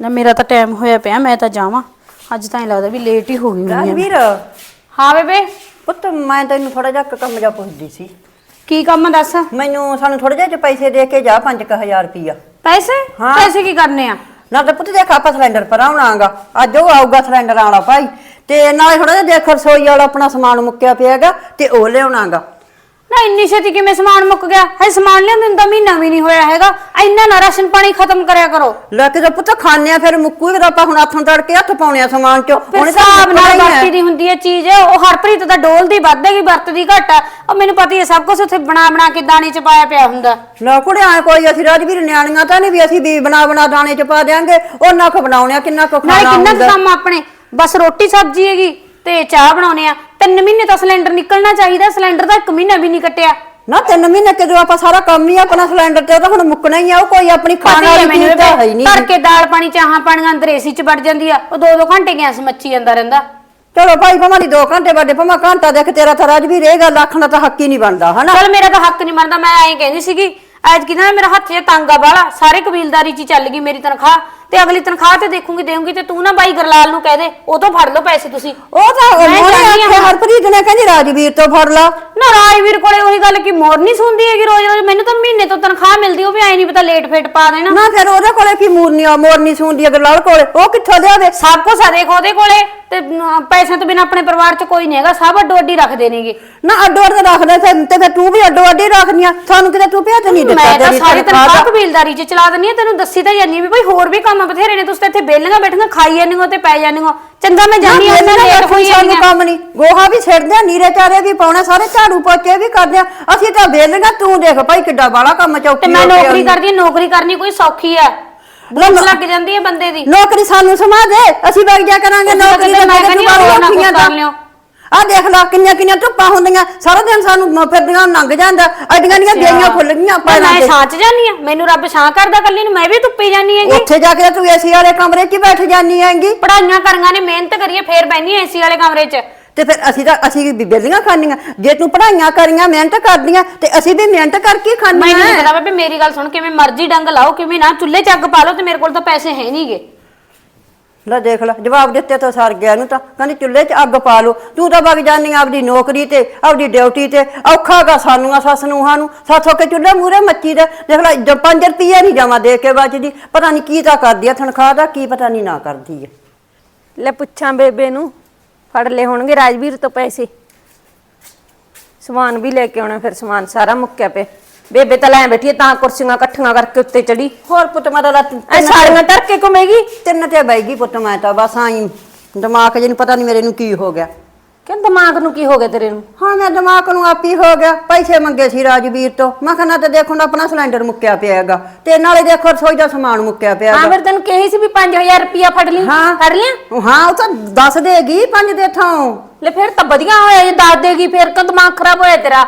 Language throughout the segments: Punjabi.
ਨਾ ਮੇਰਾ ਤਾਂ ਟਾਈਮ ਹੋਇਆ ਪਿਆ ਮੈਂ ਤਾਂ ਜਾਵਾਂ। ਅੱਜ ਤਾਂ ਇਹ ਲੱਗਦਾ ਵੀ ਲੇਟ ਹੀ ਹੋ ਗਈ ਹੋਣੀ ਆ। ਰਾਜਵੀਰ ਹਾਂ ਬੇਬੇ। ਪੁੱਤ ਮੈਂ ਤੈਨੂੰ ਥੋੜਾ ਜਿਹਾ ਕੁ ਕੰਮ ਜਾ ਪੁੱਛਦੀ ਸੀ। ਕੀ ਕੰਮ ਆ ਦੱਸ? ਮੈਨੂੰ ਸਾਨੂੰ ਥੋੜੇ ਜਿਹੇ ਪੈਸੇ ਦੇ ਕੇ ਜਾ 5000 ਰੁਪਈਆ। ਪੈਸੇ? ਹਾਂ। ਪੈਸੇ ਕੀ ਕਰਨੇ ਆ? ਨਾ ਤੇ ਪੁੱਤ ਦੇਖ ਆਪਾਂ ਸਿਲੰਡਰ ਭਰਾਉਣਾਗਾ ਅੱਜ ਉਹ ਆਊਗਾ ਸਿਲੰਡਰ ਵਾਲਾ ਭਾਈ। ਤੇ ਨਾਲੇ ਥੋੜਾ ਜਿਹਾ ਦੇਖ ਰਸੋਈ ਵਾਲਾ ਆਪਣਾ ਸਮਾਨ ਮੁੱਕਿਆ ਪਿਆਗਾ ਤੇ ਉਹ ਲਿਆਉਣਾਗਾ। ਨਾ ਇੰਨੀ ਛੇਤੀ ਕਿਵੇਂ ਸਮਾਨ ਮੁੱਕ ਗਿਆ? ਹੈ ਸਮਾਨ ਲਿਆਉਂਦੇ ਨੂੰ ਤਾਂ ਮਹੀਨਾ ਵੀ ਨਹੀਂ ਹੋਇਆ ਹੈਗਾ। ਇੰਨਾ ਨਾ ਰਾਸ਼ਨ ਪਾਣੀ ਖਤਮ ਕਰਿਆ ਕਰੋ। ਲੈ ਕੇ ਤਾਂ ਪੁੱਤ ਖਾਣੇ ਆ ਫਿਰ ਮੁੱਕੂ ਤਾਂ ਆਪਾਂ ਹੁਣ ਹੱਥੋਂ ਤੜਕੇ ਹੱਥ ਪਾਉਣੇ ਆ ਸਮਾਨ ਚ। ਤਾਂ ਹਿਸਾਬ ਨਾਲ ਹੀ ਵਰਤੀ ਹੈ। ਦੀ ਹੁੰਦੀ ਹੈ ਚੀਜ਼। ਉਹ ਹਰਪ੍ਰੀਤ ਦਾ ਡੋਲਦੀ ਵੱਧੇਗੀ ਵਰਤਦੀ ਘੱਟ। ਆ ਉਹ ਮੈਨੂੰ ਪਤਾ ਹੀ ਹੈ ਸਭ ਕੁਝ ਉੱਥੇ ਬਣਾ ਬਣਾ ਕੇ ਦਾਣੇ ਚ ਪਾਇਆ ਪਿਆ ਹੁੰਦਾ। ਨਾ ਕੁੜੇ ਆ ਕੋਈ ਅਸੀਂ ਰਾਜਵੀਰ ਨਿਆਣੀਆਂ ਤਾਂ ਨਹੀਂ ਵੀ ਅਸੀਂ ਵੀ ਬਣਾ ਬਣਾ ਦਾਣੇ ਚ ਪਾ ਦਿਆਂਗੇ। ਉਹ ਨੱਖ ਬਣਾਉਣੇ ਆ ਕਿੰਨਾ ਕੁ ਨਾਲੇ ਖਾਣਾ ਕਿੰਨਾ ਕੁ ਹੁੰਦਾ। ਕੰਮ ਆਪਣੇ? ਬਸ ਰੋਟੀ ਸਬਜ਼ੀ ਹੈਗੀ ਤੇ ਚਾਹ ਬਣਾਉਣੇ ਆ। ਤਿੰਨ ਮਹੀਨੇ ਤਾਂ ਸਿਲੰਡਰ ਨਿਕਲਣਾ ਚਾਹੀਦਾ ਸਿਲੰਡਰ ਦਾ ਇੱਕ ਮਹੀਨਾ ਵੀ ਨਹੀਂ ਕੱਟਿਆ। ਨਾ ਤਿੰਨ ਮਹੀਨੇ ਕਿਦੋਂ ਆਪਾਂ ਸਾਰਾ ਕੰਮ ਹੀ ਆਪਣਾ ਸਿਲੰਡਰ ਤੇ ਉਹ ਤਾਂ ਹੁਣ ਮੁੱਕਣਾ ਹੀ ਆ ਉਹ ਕੋਈ ਆਪਣੀ ਖਾਣ ਵਾਲੀ ਚੀਜ਼ ਤਾਂ ਹੈ ਹੀ ਨਹੀਂ। ਧਰ ਕੇ ਦਾਲ ਪਾਣੀ ਚਾਹਾਂ ਪਾਣੀਆਂ ਅੰਦਰ ਏਸੀ ਚ ਵੜ ਜਾਂਦੀ ਆ ਉਹ ਦੋ ਦੋ ਘੰਟੇ ਗੈਸ ਮੱਚੀ ਜਾਂਦਾ ਰਹਿੰਦਾ। ਚਲੋ ਭਾਈ ਭਮਾ ਦੀ 2 ਘੰਟੇ ਵੱਡੇ ਭਮਾ ਘੰਟਾ ਦੇਖ ਤੇਰਾ ਤਾਂ ਰਾਜਵੀਰ ਇਹ ਗੱਲ ਆਖਣਾ ਤਾਂ ਹੱਕ ਹੀ ਨਹੀਂ ਬਣਦਾ ਹਨਾ? ਚਲ ਮੇਰਾ ਤਾਂ ਹੱਕ ਨਹੀਂ ਬਣਦਾ ਮੈਂ ਐਂ ਕਹਿੰਦੀ ਸੀਗੀ ਐਤ ਕੀ ਨਾ ਮੇਰਾ ਹੱਥ 'ਚ ਤੰਗ ਆ ਬਾਲਾ ਸਾਰੇ ਕਬੀਲਦਾਰੀ 'ਚ ਚੱਲ ਗਈ ਮੇਰੀ ਤਨਖਾਹ। ਤੇ ਅਗਲੀ ਤਨਖਾਹ ਤੇ ਦੇਖੂਗੀ ਦੇਊਂਗੀ ਤੇ ਤੂੰ ਨਾ ਬਾਈ ਗਰਲਾਲ ਨੂੰ ਕਹਿ ਦੇ ਉਹ ਤੋਂ ਫੜ ਲਓ ਪੈਸੇ ਤੁਸੀਂ। ਉਹ ਤਾਂ ਮੈਂ ਉਹਨੇ ਜਾਂਦੀ ਆਖਿਆ। ਹਰਪ੍ਰੀਤ ਨੇ ਕਹਿੰਦੀ ਰਾਜਵੀਰ ਤੋਂ ਫੜ ਲਾ। ਨਾ ਰਾਜਵੀਰ ਕੋਲੇ ਉਹੀ ਗੱਲ ਕੀ ਮੋਰ ਨਹੀਂ ਸੁਣਦੀ ਹੈਗੀ ਰੋਜ਼ ਰੋਜ਼ ਮੈਨੂੰ ਤਾਂ ਮਹੀਨੇ ਤੋਂ ਤਨਖਾਹ ਮਿਲਦੀ ਉਹ ਵੀ ਐ ਨਹੀਂ ਪਤਾ ਲੇਟ ਫੇਟ ਪਾ ਦੇਣਾ। ਨਾ ਫਿਰ ਉਹਦੇ ਕੋਲੇ ਕੀ ਮੂਰਨੀ ਆ ਮੋਰਨੀ ਸੁਣਦੀ ਅਗਰ ਲੜ ਕੋਲੇ ਉਹ ਕਿੱਥੋਂ ਲਿਆਵੇ ਸਭ ਕੁਝ ਆ ਦੇਖ ਉਹਦੇ ਕੋਲੇ ਤੇ ਅਮ, ਪੈਸਿਆਂ ਤੋਂ ਬਿਨਾ ਆਪਣੇ ਪਰਿਵਾਰ 'ਚ ਕੋਈ ਨਹੀਂ ਹੈਗਾ ਸਭ ਅੱਡੋ ਅੱਡੀ ਰੱਖਦੇ ਨੇਗੇ। ਨਾ ਅੱਡੋ ਅੱਡ ਰੱਖਦੇ ਤੇ ਤੇ ਫਿਰ ਤੂੰ ਵੀ ਅੱਡੋ ਅੱਡੀ ਰੱਖਨੀ ਆ ਸਾਨੂੰ ਕਿਤੇ ਤੂੰ ਭੇਜ ਨਹੀਂ ਦਿੱਤਾ ਮੈਂ ਤਾਂ ਤੇਰੀ ਸਾਰੀ ਤਨਖਾਹ। ਕਬੀਲਦਾਰੀ 'ਚ ਚਲਾ ਦਿੰਨੀ ਆ ਤੈਨੂੰ ਦੱਸੀ ਤਾਂ ਆ ਵੀ ਭਾਈ ਹੋਰ ਵੀ ਕੰਮ ਬਥੇਰੇ ਨੇ ਤੁਸੀਂ ਤਾਂ ਇੱਥੇ ਬੇਲੀਆਂ ਬੈਠੀਆਂ ਖਾਈ ਜਾਂਦੀਆਂ ਤੇ ਪੈ ਜਾਂਦੀਆਂ। ਚੰਗਾ ਮੈਂ ਜਾਂਦੀ ਆ ਮੈਂ ਲੇਟ ਹੋਈ ਸਾਨੂੰ ਆ ਕੰਮ ਨਹੀਂ। ਗੋਹਾ ਵੀ ਛੱਡਦੇ ਆ ਨੀਰੇ ਚਾਰੇ ਵੀ ਪਾਉਣਾ ਸਾਰੇ ਝਾੜੂ ਪੋਚੇ ਵੀ ਕਰਦੇ ਆ ਅਸੀਂ ਤਾਂ ਵੇਲਣਾ ਤੂੰ ਦੇਖ ਭਾਈ ਕਿੱਡਾ ਬਾਲਾ ਕੰਮ ਚੌਕੀ ਤੇ ਮੈਂ ਹੋ ਨੌਕਰੀ। ਕਰਦੀ ਆ ਨੌਕਰੀ ਕਰਨੀ ਕੋਈ ਸੌਖੀ ਆ ਬੁਲੰਦ ਲੱਗ ਜਾਂਦੀ ਹੈ ਬੰਦੇ ਦੀ। ਨੌਕਰੀ ਸਾਨੂੰ ਸਮਾ ਦੇ ਅਸੀਂ ਵਗ ਜਾ ਕਰਾਂਗੇ ਨੌਕਰੀ ਤੇ ਮੈਂ ਕਹਿੰਦੀ ਨਾ ਔਖੀਆਂ ਕੁਛ ਕਰ ਲਿਓ। ਆ ਦੇਖ ਲਾ ਕਿੰਨੀਆਂ ਕਿੰਨੀਆਂ ਧੁੱਪਾਂ ਹੁੰਦੀਆਂ ਸਾਰਾ ਦਿਨ ਸਾਨੂੰ ਮ- ਫਿਰਦੀਆਂ ਲੰਘ ਜਾਂਦਾ ਅੱਡੀਆਂ ਦੀਆਂ ਬੇਈਆਂ ਖੁੱਲ ਗਈਆਂ ਪਰ ਪੈਰਾਂ ਮੈਂ ਤੇ ਸਾਚ ਜਾਨੀ ਆ? ਮੈਨੂੰ ਰੱਬ ਛਾਂ ਕਰਦਾ ਕੱਲੀ ਨੂੰ ਮੈਂ ਵੀ ਧੁੱਪੀ ਜਾਨੀ ਹੈਗੀ। ਉੱਥੇ ਜਾ ਕੇ ਤੂੰ ਏਸੀ ਵਾਲੇ ਕਮਰੇ 'ਚ ਹੀ ਬੈਠ ਜਾਨੀ ਹੈਂਗੀ। ਪੜਾਈਆਂ ਕਰੀਆਂ ਨੇ ਮਿਹਨਤ ਕਰੀਏ ਫੇਰ ਬੈਣੀ ਏਸੀ ਵਾਲੇ ਕਮਰੇ 'ਚ। ਤੇ ਫਿਰ ਅਸੀਂ ਤਾਂ ਅਸੀਂ ਵੀ ਬੇਲੀਆਂ ਖਾਣੀਆਂ ਜੇ ਤੂੰ ਪੜਾਈਆਂ ਕਰੀਆਂ ਮਿਹਨਤ ਕਰਦੀਆਂ ਤੇ ਅਸੀਂ ਵੀ ਮਿਹਨਤ ਕਰਕੇ ਮੈਨੂੰ ਖਾਣੀਆਂ ਨਹੀਂ ਪਤਾ ਬੇਬੇ ਮੇਰੀ ਗੱਲ ਸੁਣ ਕਿਵੇਂ ਮਰਜ਼ੀ ਡੰਗ ਲਾਓ ਕਿਵੇਂ ਨਾ ਚੁੱਲ੍ਹੇ 'ਚ ਅੱਗ ਪਾ ਲਓ ਤੇ ਮੇਰੇ ਕੋਲ ਤਾਂ ਪੈਸੇ ਹੈ ਨਹੀਂਗੇ ਲੈ ਦੇਖ ਲੈ, ਜਵਾਬ ਦਿੱਤੇ ਤਾਂ ਸਰ ਗਿਆ ਨੂੰ ਤਾਂ। ਕਹਿੰਦੀ ਚੁੱਲ੍ਹੇ 'ਚ ਅੱਗ ਪਾ ਲਓ। ਤੂੰ ਤਾਂ ਵਗ ਜਾਨੀ ਆਪਦੀ ਨੌਕਰੀ ਤੇ, ਆਪਦੀ ਡਿਊਟੀ ਤੇ। ਔਖਾਗਾ ਸਾਨੂੰ ਆ ਸੱਸ ਨੂੰਹਾਂ ਨੂੰ ਸਾਥੋਂ ਕੇ ਚੁੱਲ੍ਹੇ ਮੂਰੇ ਮੱਚੀ ਦਾ। ਦੇਖ ਲੈ 5 ਰੁਪਈਆ ਨਹੀਂ ਜਮਾ ਦੇ ਕੇ ਬਚਦੀ। ਪਤਾ ਨਹੀਂ ਕੀ ਤਾਂ ਕਰਦੀ ਆ, ਤਨਖਾਹ ਦਾ ਕੀ ਪਤਾ ਨਹੀਂ ਨਾ ਕਰਦੀ ਹੈ ਲੈ ਪੁੱਛਾਂ ਬੇਬੇ ਨੂੰ। ਫੜ ਲੈ ਹੋਣਗੇ ਰਾਜਵੀਰ ਤੋਂ ਪੈਸੇ। ਸਮਾਨ ਵੀ ਲੈ ਕੇ ਆਉਣਾ, ਫਿਰ ਸਮਾਨ ਸਾਰਾ ਮੁੱਕਿਆ ਪਿਆ। ਬੇਬੇ ਤਾਂ ਲੈ ਬੈਠੀ ਹੈ ਤਾਂ ਕੁਰਸੀਆਂ ਇਕੱਠੀਆਂ ਕਰਕੇ ਉੱਤੇ ਚੜੀ। ਹੋਰ ਪੁੱਤ ਮੈਂ ਤਾਂ ਰਾਤ ਐ ਸਾੜੀਆਂ ਧਰ ਕੇ ਘੁੰਮੇਗੀ? ਤਿੰਨ ਤੇ ਬੈਗੀ ਪੁੱਤ ਮੈਂ ਤਾਂ ਬਸ ਆਈ। ਦਿਮਾਗ ਜਿਹਨੂੰ ਪਤਾ ਨਹੀਂ ਮੇਰੇ ਨੂੰ ਕੀ ਹੋ ਗਿਆ। ਕਹਿੰਦਾ ਦਿਮਾਗ ਨੂੰ ਕੀ ਹੋ ਗਿਆ ਤੇਰੇ ਨੂੰ? ਹਾਂ ਮੈਂ ਦਿਮਾਗ ਨੂੰ ਆਪੀ ਹੋ ਗਿਆ। ਪੈਸੇ ਮੰਗੇ ਸੀ ਰਾਜਵੀਰ ਤੋਂ। ਮੈਂ ਕਿਹਾ ਨਾ ਤੇ ਦੇਖੋ ਨਾ ਆਪਣਾ ਸਿਲੰਡਰ ਮੁੱਕਿਆ ਪਿਆ ਹੈਗਾ। ਤੇ ਨਾਲੇ ਦੇਖੋ ਰਸੋਈ ਦਾ ਸਮਾਨ ਮੁੱਕਿਆ ਪਿਆ ਹਾਂ ਹੈਗਾ। ਫਿਰ ਤੈਨੂੰ ਕਹੀ ਸੀ ਵੀ 5000 ਰੁਪਇਆ ਫੜ ਲਈ ਹਾਂ। ਫੜ ਲਿਆ? ਹਾਂ ਉਹ ਤਾਂ ਦੱਸ ਦੇਗੀ ਪੰਜ ਦੇ ਥਾਂ। ਲੈ ਫਿਰ ਤਾਂ ਵਧੀਆ ਹੋਇਆ ਜੇ ਦੱਸ ਦੇਗੀ ਫਿਰ ਕਿ ਦਿਮਾਗ ਖਰਾਬ ਹੋਇਆ ਤੇਰਾ।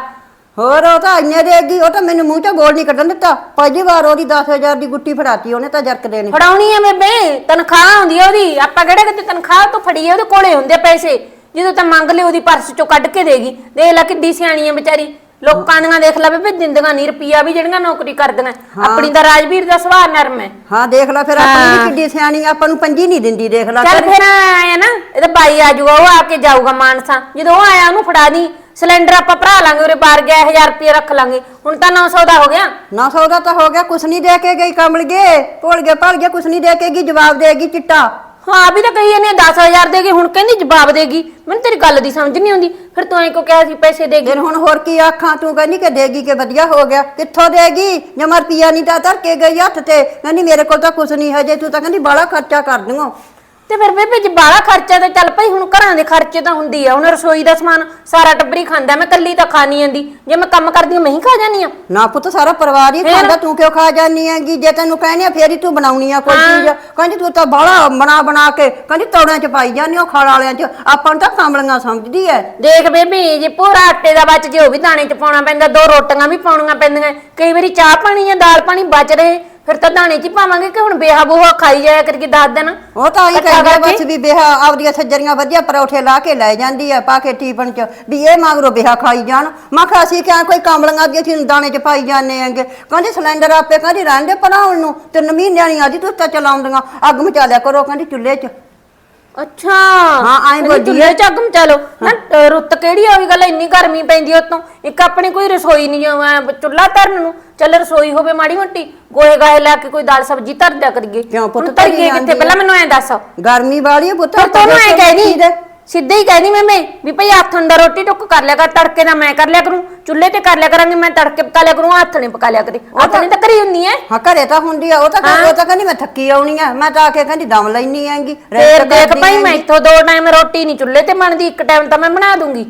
ਹੋਰ ਉਹ ਤਾਂ ਇੰਨੇ ਦੇਗੀ ਉਹ ਤਾਂ ਮੈਨੂੰ ਮੂੰਹ ਚੋਂ ਗੋਲ ਨਹੀਂ ਕੱਢਣ ਦਿੱਤਾ। ਪਹਿਲੀ ਵਾਰ ਉਹਦੀ 10000 ਦੀ ਗੁੱਟੀ ਫੜਾਤੀ ਉਹਨੇ ਤਾਂ ਜਰਕ ਦੇਣੀ। ਫੜਾਉਣੀ ਆ ਬੇਬੇ ਤਨਖਾਹ ਹੁੰਦੀ ਆ ਉਹਦੀ। ਆਪਾਂ ਕਿਹੜਾ ਕਿਤੇ ਤਨਖਾਹ ਤੋਂ ਫੜੀ ਆ ਉਹਦੇ ਕੋਲੇ ਹੁੰਦੇ ਪੈਸੇ। ਜਦੋਂ ਤਾਂ ਮੰਗ ਲਿਓ ਉਹਦੀ ਪਰਸ ਚੋਂ ਕੱਢ ਕੇ ਦੇਗੀ। ਦੇਖ ਲੈ ਕਿੱਡੀ ਸਿਆਣੀ ਆ ਵਿਚਾਰੀ। ਲੋਕਾਂ ਦੀਆਂ ਦੇਖ ਲੈ ਬੇਬੇ ਦਿੰਦੀਆਂ ਨਹੀਂ ਰੁਪਈਆ ਵੀ ਜਿਹੜੀਆਂ ਨੌਕਰੀ ਕਰਦੀਆਂ। ਆਪਣੀ ਤਾਂ ਰਾਜਵੀਰ ਦਾ ਸੁਭਾਅ ਨਰਮ ਹੈ। ਹਾਂ ਦੇਖ ਲੈ ਫਿਰ ਆਪਣੀ ਵੀ ਕਿੱਡੀ ਸਿਆਣੀ ਆਪਾਂ ਨੂੰ ਪੰਜੀ ਨਹੀਂ ਦਿੰਦੀ ਦੇਖ ਲੈ ਚੱਲ ਫਿਰ ਆਇਆ ਨਾ ਇਹਦਾ ਬਾਈ ਆ ਜਾਊਗਾ ਉਹ ਆ ਕੇ ਜਾਊਗਾ ਮਾਨਸਾ। ਜਦੋਂ ਉਹ ਆਇਆ ਉਹਨੂੰ ਫੜਾ ਦੀ। ਸਿਲੰਡਰ ਆਪਾਂ ਭਰਾ ਲਾਂਗੇ ਉਰੇ ਬਾਹਰ ਗਿਆ 1000 ਰੁਪਏ ਰੱਖ ਲਾਂਗੇ। ਹੁਣ ਤਾਂ 900 ਦਾ ਹੋ ਗਿਆ। ਨਾ ਸੌਦਾ ਤਾਂ ਹੋ ਗਿਆ ਕੁਛ ਨਹੀਂ ਦੇ ਕੇ ਗਈ ਕਮਲ ਗਏ ਭੁੱਲ ਗਏ ਭੱਲ ਗਏ ਕੁਛ ਨਹੀਂ ਦੇ ਕੇ ਗਈ ਜਵਾਬ ਦੇਗੀ ਚਿੱਟਾ। ਹਾਂ ਵੀ ਤਾਂ ਕਹੀ ਜਾਂਦੀ 10000 ਦੇਗੀ ਹੁਣ ਕਹਿੰਦੀ ਜਵਾਬ ਦੇਗੀ। ਮੈਨੂੰ ਤੇਰੀ ਗੱਲ ਦੀ ਸਮਝ ਨਹੀਂ ਆਉਂਦੀ। ਫਿਰ ਤੂੰ ਐਂ ਕੋ ਕਿਹਾ ਸੀ ਪੈਸੇ ਦੇਗੀ? ਫਿਰ ਹੁਣ ਹੋਰ ਕੀ ਆਖਾਂ ਤੂੰ ਕਹਿੰਦੀ ਕਿ ਦੇਗੀ ਕਿ ਵਧੀਆ ਹੋ ਗਿਆ। ਕਿੱਥੋਂ ਦੇਗੀ? ਜਮਾ ਰੁਪਿਆ ਨਹੀਂ ਤਾਂ ਧਰ ਕੇ ਗਈ ਹੱਥ ਤੇ। ਕਹਿੰਦੀ ਮੇਰੇ ਕੋਲ ਤਾਂ ਕੁਛ ਨਹੀਂ ਹਜੇ ਤੂੰ ਤਾਂ ਕਹਿੰਦੀ ਬਾਲਾ ਖਰਚਾ ਕਰ ਦੂੰਗਾ ਤੇ ਫਿਰ ਬੇਬੇ ਜੇ ਬਾਹਲਾ ਖਰਚਾ ਤੇ ਚੱਲ ਪਈ ਹੁਣ ਘਰਾਂ ਦੇ ਖਰਚੇ ਤਾਂ ਹੁੰਦੀ ਆ ਹੁਣ ਰਸੋਈ ਦਾ ਸਮਾਨ ਸਾਰਾ ਟੱਬਰੀ ਖਾਂਦਾ ਮੈਂ ਕੱਲੀ ਤਾਂ ਖਾ ਨਹੀਂ ਜਾਂਦੀ ਜੇ ਮੈਂ ਕੰਮ ਕਰਦੀ ਮੈਂ ਹੀ ਖਾ ਜਾਨੀ ਆ। ਨਾ ਪੁੱਤ ਸਾਰਾ ਪਰਿਵਾਰ ਹੀ ਖਾਂਦਾ ਤੂੰ ਕਿਉਂ ਖਾ ਜਾਨੀ ਹੈਗੀ? ਜੇ ਤੈਨੂੰ ਕਹਿੰਦੇ ਆ ਫੇਰ ਹੀ ਤੂੰ ਬਣਾਉਣੀ ਆ ਕੋਈ ਚੀਜ਼। ਕਹਿੰਦੀ ਤੂੰ ਤਾਂ ਬਾਲਾ ਬਣਾ ਬਣਾ ਕੇ ਕਹਿੰਦੀ ਤੌੜਿਆਂ ਚ ਪਾਈ ਜਾਨੀ ਉਹ ਖਾਲ ਵਾਲਿਆਂ ਚ। ਆਪਾਂ ਨੂੰ ਤਾਂ ਕਾਮਲੀਆਂ ਸਮਝਦੀ ਐ। ਦੇਖ ਬੇਬੇ ਜੇ ਪੂਰਾ ਆਟੇ ਦਾ ਬਚ ਜੇ ਉਹ ਵੀ ਦਾਣੇ ਚ ਪਾਉਣਾ ਪੈਂਦਾ ਦੋ ਰੋਟੀਆਂ ਵੀ ਪਾਉਣੀਆਂ ਪੈਂਦੀਆਂ ਕਈ ਵਾਰੀ ਚਾਹ ਪਾਣੀ ਜਾਂ ਦਾਲ ਪਾਣੀ ਬਚ ਰਹੇ। ਫਿਰ ਤਾਂ ਦਾਣੇ 'ਚ ਹੀ ਪਾਵਾਂਗੇ ਕਿ ਹੁਣ ਬੇਹਾ ਬੋਹਾ ਖਾਈ ਜਾਇਆ ਕਰਕੇ ਦੱਸ ਦੇਣ ਉਹ ਤਾਂ ਹੀ ਇਕੱਠਾ ਕਹਿੰਦੇ ਆ। ਬਸ ਵੀ ਬਿਹਾ ਆਪਦੀਆਂ ਸੱਜਰੀਆਂ ਵਧੀਆ ਪਰੌਠੇ ਲਾ ਕੇ ਲੈ ਜਾਂਦੀ ਆ ਪਾ ਕੇ ਟੀਪਣ ਚ ਵੀ ਇਹ ਮਗਰੋਂ ਬਿਹਾ ਖਾਈ ਜਾਣ। ਮੈਂ ਕਿਹਾ ਅਸੀਂ ਕਿਹਾ ਕੋਈ ਕਾਮਲੀਆਂ ਦੀਆਂ ਅਸੀਂ ਦਾਣੇ ਚ ਪਾਈ ਜਾਂਦੇ ਆਂਗੇ ਕਹਿੰਦੇ ਸਿਲੰਡਰ ਆਪੇ ਕਹਿੰਦੀ ਰਹਿੰਦੇ ਪੜਾਉਣ ਨੂੰ। ਤਿੰਨ ਮਹੀਨਿਆਂ ਨਹੀਂ ਆਦੀ ਤੁਸੀਂ ਤਾਂ ਚਲਾਉਂਦੀਆਂ। ਅੱਗ ਮਚਾ ਲਿਆ ਕਰੋ ਕਹਿੰਦੀ ਚੁੱਲ੍ਹੇ 'ਚ। ਅੱਛਾ। ਹਾਂ, ਐਂ ਕਹਿੰਦੀ ਬੋਲਦੀ ਚੁੱਲ੍ਹੇ 'ਚ ਅੱਗ ਨਾ ਅ, ਰੁੱਤ ਕਿਹੜੀ ਹੋਈ ਗੱਲ ਇੰਨੀ ਗਰਮੀ ਪੈਂਦੀ ਉਤੋਂ। ਇੱਕ ਆਪਣੀ ਕੋਈ ਰਸੋਈ ਨਹੀਂ ਆ ਚੁੱਲ੍ਹਾ ਧਰਨ ਨੂੰ। ਚੱਲ ਰਸੋਈ ਹੋਵੇ ਮਾੜੀ ਮੋਟੀ ਗੋਹੇ ਗਾਹੇ ਲਾ ਕੇ ਕੋਈ ਦਾਲ ਸਬਜ਼ੀ ਧਰ ਦਿਆ ਕਰੀਏ। ਕਿਉਂ ਪੁੱਤ ਹੁਣ ਧਰੀਏ ਧਰੀ ਕਿੱਥੇ? ਜਾਂਦੀ ਪਹਿਲਾਂ ਮੈਨੂੰ ਐਂ ਦੱਸ। ਗਰਮੀ ਵਾਲੀ ਆ ਪੁੱਤ ਫਿਰ ਤੈਨੂੰ ਐ ਕਹਿ ਦੇ? ਸਿੱਧੇ ਹੀ ਕਹਿ ਦੀ ਮੈਂ ਮੈਂ ਵੀ ਭਈ ਹੱਥਣ ਦਾ ਰੋਟੀ ਟੁੱਕ ਕਰ ਲਿਆ ਕਰ ਤੜਕੇ ਦਾ ਮੈਂ ਕਰ ਲਿਆ ਕਰੂੰ ਚੁੱਲ੍ਹੇ ਤੇ ਕਰ ਲਿਆ ਕਰਾਂਗੀ ਮੈਂ ਤੜਕੇ ਪਕਾ ਲਿਆ ਕਰੂੰ ਹੱਥ ਨਹੀਂ ਪਕਾ ਲਿਆ ਕਰੇ ਹੱਥ ਨਹੀਂ ਤਾਂ ਕਰੀ ਹੁੰਦੀ ਐ। ਹਾਂ ਘਰੇ ਤਾਂ ਹੁੰਦੀ ਆ ਉਹ ਤਾਂ ਕਹਿੰਦੀ- ਉਹ ਤਾਂ ਕਹਿੰਦੀ ਮੈਂ ਥੱਕੀ ਆਉਣੀ ਆ ਮੈਂ ਤਾਂ ਆ ਕੇ ਕਹਿੰਦੀ ਦਮ ਲੈਣੀ ਆਂਗੀ ਫੇਰ ਦੇਖ ਭਾਈ ਮੈਂ ਇੱਥੋਂ ਦੋ ਟਾਈਮ ਰੋਟੀ ਨਹੀਂ ਚੁੱਲ੍ਹੇ ਤੇ ਬਣਦੀ ਇੱਕ ਟਾਈਮ ਤਾਂ ਮੈਂ ਬਣਾ ਦੂੰਗੀ।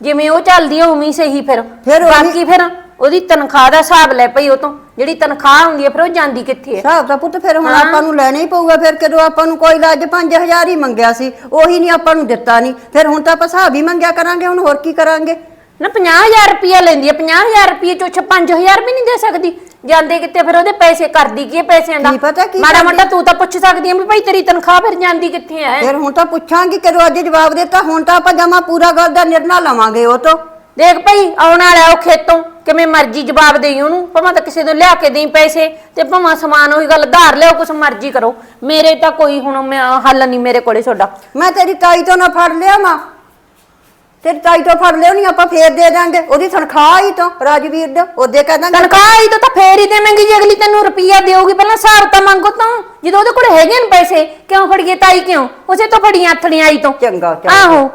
ਜਿਵੇਂ ਉਹ ਚੱਲਦੀ ਆ ਉਵੇਂ ਹੀ ਸਹੀ ਫਿਰ। ਫਿਰ ਉਹੀ- ਬਾਕੀ ਫਿਰ ਉਹਦੀ ਤਨਖਾਹ ਦਾ ਹਿਸਾਬ ਲੈ ਪਈ ਉਹ ਤੋਂ। ਜਿਹੜੀ ਤਨਖਾਹ ਹੁੰਦੀ ਹੈ ਫਿਰ ਉਹ ਜਾਂਦੀ ਕਿੱਥੇ ਹੈ ਹਿਸਾਬ ਤਾਂ ਪੁੱਤ ਫਿਰ ਹੁਣ ਆਪਾਂ ਨੂੰ ਲੈਣਾ ਹੀ ਪਊਗਾ। ਫਿਰ ਕਦੋਂ ਆਪਾਂ ਨੂੰ ਕੋਈ ਲੱਜ 5000 ਹੀ ਮੰਗਿਆ ਸੀ ਉਹੀ ਨਹੀਂ ਆਪਾਂ ਨੂੰ ਦਿੱਤਾ ਨਹੀਂ। ਫਿਰ ਹੁਣ ਤਾਂ ਆਪਾਂ ਹਿਸਾਬ ਹੀ ਮੰਗਿਆ ਕਰਾਂਗੇ ਹੁਣ ਹੋਰ ਕੀ ਕਰਾਂਗੇ? ਨਾ 50000 ਰੁਪਇਆ ਲੈਂਦੀ ਹੈ 50000 ਰੁਪਏ ਚੋਂ 5000 ਵੀ ਨਹੀਂ ਦੇ ਸਕਦੀ। ਜਾਂਦੇ ਕਿੱਥੇ ਫਿਰ ਉਹਦੇ ਪੈਸੇ ਕਰਦੀ ਕੀ ਹੈ ਪੈਸਿਆਂ ਦਾ? ਕੀ ਪਤਾ ਕੀ ਮਾੜਾ? ਮੋਟਾ ਤੂੰ ਤਾਂ ਪੁੱਛ ਸਕਦੀ ਹੈ ਵੀ ਭਾਈ ਤੇਰੀ ਤਨਖਾਹ ਫਿਰ ਜਾਂਦੀ ਕਿੱਥੇ ਹੈ? ਫਿਰ ਹੁਣ ਤਾਂ ਪੁੱਛਾਂਗੀ ਕਦੋਂ ਅੱਜ ਜਵਾਬ ਦਿੱਤਾ ਹੁਣ ਤਾਂ ਆਪਾਂ ਜਮਾ ਪੂਰਾ ਗੱਲ ਦਾ ਨਿਰਣਾ ਲਵਾਂਗੇ ਉਹ ਤੋਂ। ਦੇਖ ਭਾਈ ਆਉਣ ਵਾਲਾ ਉਹ ਖੇਤੋਂ। ਕਿਵੇਂ ਮਰਜ਼ੀ ਜਵਾਬ ਦੇਈ ਉਹਨੂੰ ਭਾਵੇਂ ਤਾਂ ਕਿਸੇ ਤੋਂ ਲਿਆ ਕੇ ਦੇਈ ਪੈਸੇ ਤੇ ਭਾਵੇਂ ਸਮਾਨ ਉਹੀ ਗੱਲ ਧਾਰ ਲਿਓ ਕੁਛ ਮਰਜ਼ੀ ਕਰੋ। ਮੇਰੇ ਤਾਂ ਕੋਈ ਹੁਣ ਮੈਂ ਹੱਲ ਨਹੀਂ ਮੇਰੇ ਕੋਲੇ ਤੁਹਾਡਾ। ਮੈਂ ਤੇਰੀ ਤਾਈ ਤੋਂ ਨਾ ਫੜ ਲਿਆ ਮਾਂ ਤੇਰੀ ਤਾਈ ਤੋਂ ਫੜ ਲਿਓ ਨਹੀਂ ਆਪਾਂ ਫੇਰ ਦੇ ਦਾਂਗੇ। ਉਹਦੀ ਤਨਖਾਹ ਹੀ ਤੋਂ ਰਾਜਵੀਰ ਦਾ ਉਹਦੇ ਕਹਿ ਦਾਂਗੇ। ਤਨਖਾਹ ਆਈ ਤਾਂ ਤਾਂ ਫੇਰ ਹੀ ਦੇਵਾਂਗੀ ਜੇ ਅਗਲੀ ਤੈਨੂੰ ਰੁਪਈਆ ਦੇਊਗੀ ਪਹਿਲਾਂ ਹਿਸਾਬ ਤਾਂ ਮੰਗੋ ਤਾਂ ਜਦੋਂ ਉਹਦੇ ਕੋਲ ਹੈਗੇ ਨੇ ਪੈਸੇ ਕਿਉਂ ਫੜੀਏ ਤਾਈ ਕਿਉਂ? ਉਸੇ ਤੋਂ ਫੜੀਆਂ ਹੱਥੜੀਆਂ ਆਈ ਤੋਂ। ਚੰਗਾ ਚੰਗਾ। ਆਹੋ।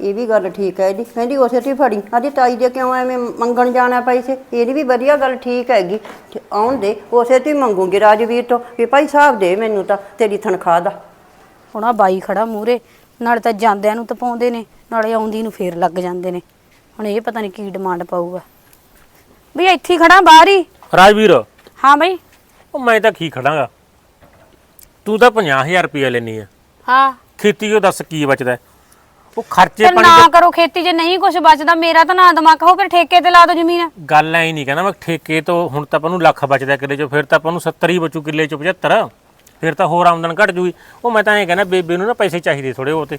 ਇਹ ਵੀ ਗੱਲ ਠੀਕ ਹੈ ਇਹਦੀ ਕਹਿੰਦੀ ਉਸੇ ਤੇ ਫੜੀ। ਆਦੀ ਤਾਈ ਦੇ ਕਿਉਂ ਐਵੇਂ ਮੰਗਣ ਜਾਣਾ ਪੈਸੇ ਇਹਦੀ ਵੀ ਵਧੀਆ ਗੱਲ ਠੀਕ ਹੈਗੀ। ਤੇ ਆਉਣ ਦੇ ਉਸੇ ਤੇ ਹੀ ਮੰਗੂਗੀ ਰਾਜਵੀਰ ਤੋਂ ਵੀ ਭਾਈ ਸਾਹਿਬ ਦੇ ਮੈਨੂੰ ਤਾਂ ਤੇਰੀ ਤਨਖਾਹ ਦਾ। ਹੁਣ ਆ ਬਾਈ ਖੜਾ ਮੂਰੇ ਨਾਲੇ ਤਾਂ ਜਾਂਦਿਆਂ ਨੂੰ ਤਪਾਉਂਦੇ ਨੇ ਨਾਲੇ ਆਉਂਦੀ ਨੂੰ ਫੇਰ ਲੱਗ ਜਾਂਦੇ ਨੇ। ਹੁਣ ਇਹ ਪਤਾ ਨਹੀਂ ਕੀ ਡਿਮਾਂਡ ਪਾਊਗਾ। ਵੀ ਇੱਥੇ ਹੀ ਖੜਾ ਬਾਹਰ ਹੀ। ਰਾਜਵੀਰ। ਹਾਂ ਬਈ। ਉਹ ਮੈਂ ਤਾਂ ਕੀ ਖੜਾਂਗਾ? ਤੂੰ ਤਾਂ 50000 ਰੁਪਏ ਲੈਣੀ ਆ। ਹਾਂ। ਖੇਤੀ ਉਹ ਦੱਸ ਕੀ ਬਚਦਾ? ਹੈ? ਉਹ ਖਰਚੇ ਪਾਣੀ ਨਾ ਦੇ ਕਰੋ ਖੇਤੀ ਜੇ ਨਹੀਂ ਕੁਝ ਬਚਦਾ ਮੇਰਾ ਤਾਂ ਨਾ ਦਿਮਾਗ ਹੋ ਫਿਰ ਠੇਕੇ ਤੇ ਲਾ ਦੋ ਜ਼ਮੀਨ। ਗੱਲ ਐ ਨਹੀਂ ਕਹਿੰਦਾ ਮੈਂ ਠੇਕੇ ਤੋਂ ਹੁਣ ਤਾਂ ਆਪਾਂ ਨੂੰ ਲੱਖ ਬਚਦਾ ਕਿੱਲੇ ਚੋਂ ਫਿਰ ਤਾਂ ਆਪਾਂ ਨੂੰ 70 ਹੀ ਬਚੂ ਕਿੱਲੇ ਚੋਂ 75 ਫਿਰ ਤਾਂ ਹੋਰ ਆਮਦਨ ਘਟ ਜੂਗੀ। ਉਹ ਮੈਂ ਤਾਂ ਐਂ ਕਹਿੰਦਾ ਬੇਬੇ ਨੂੰ ਨਾ ਪੈਸੇ ਚਾਹੀਦੇ ਥੋੜੇ ਉਹ ਤੇ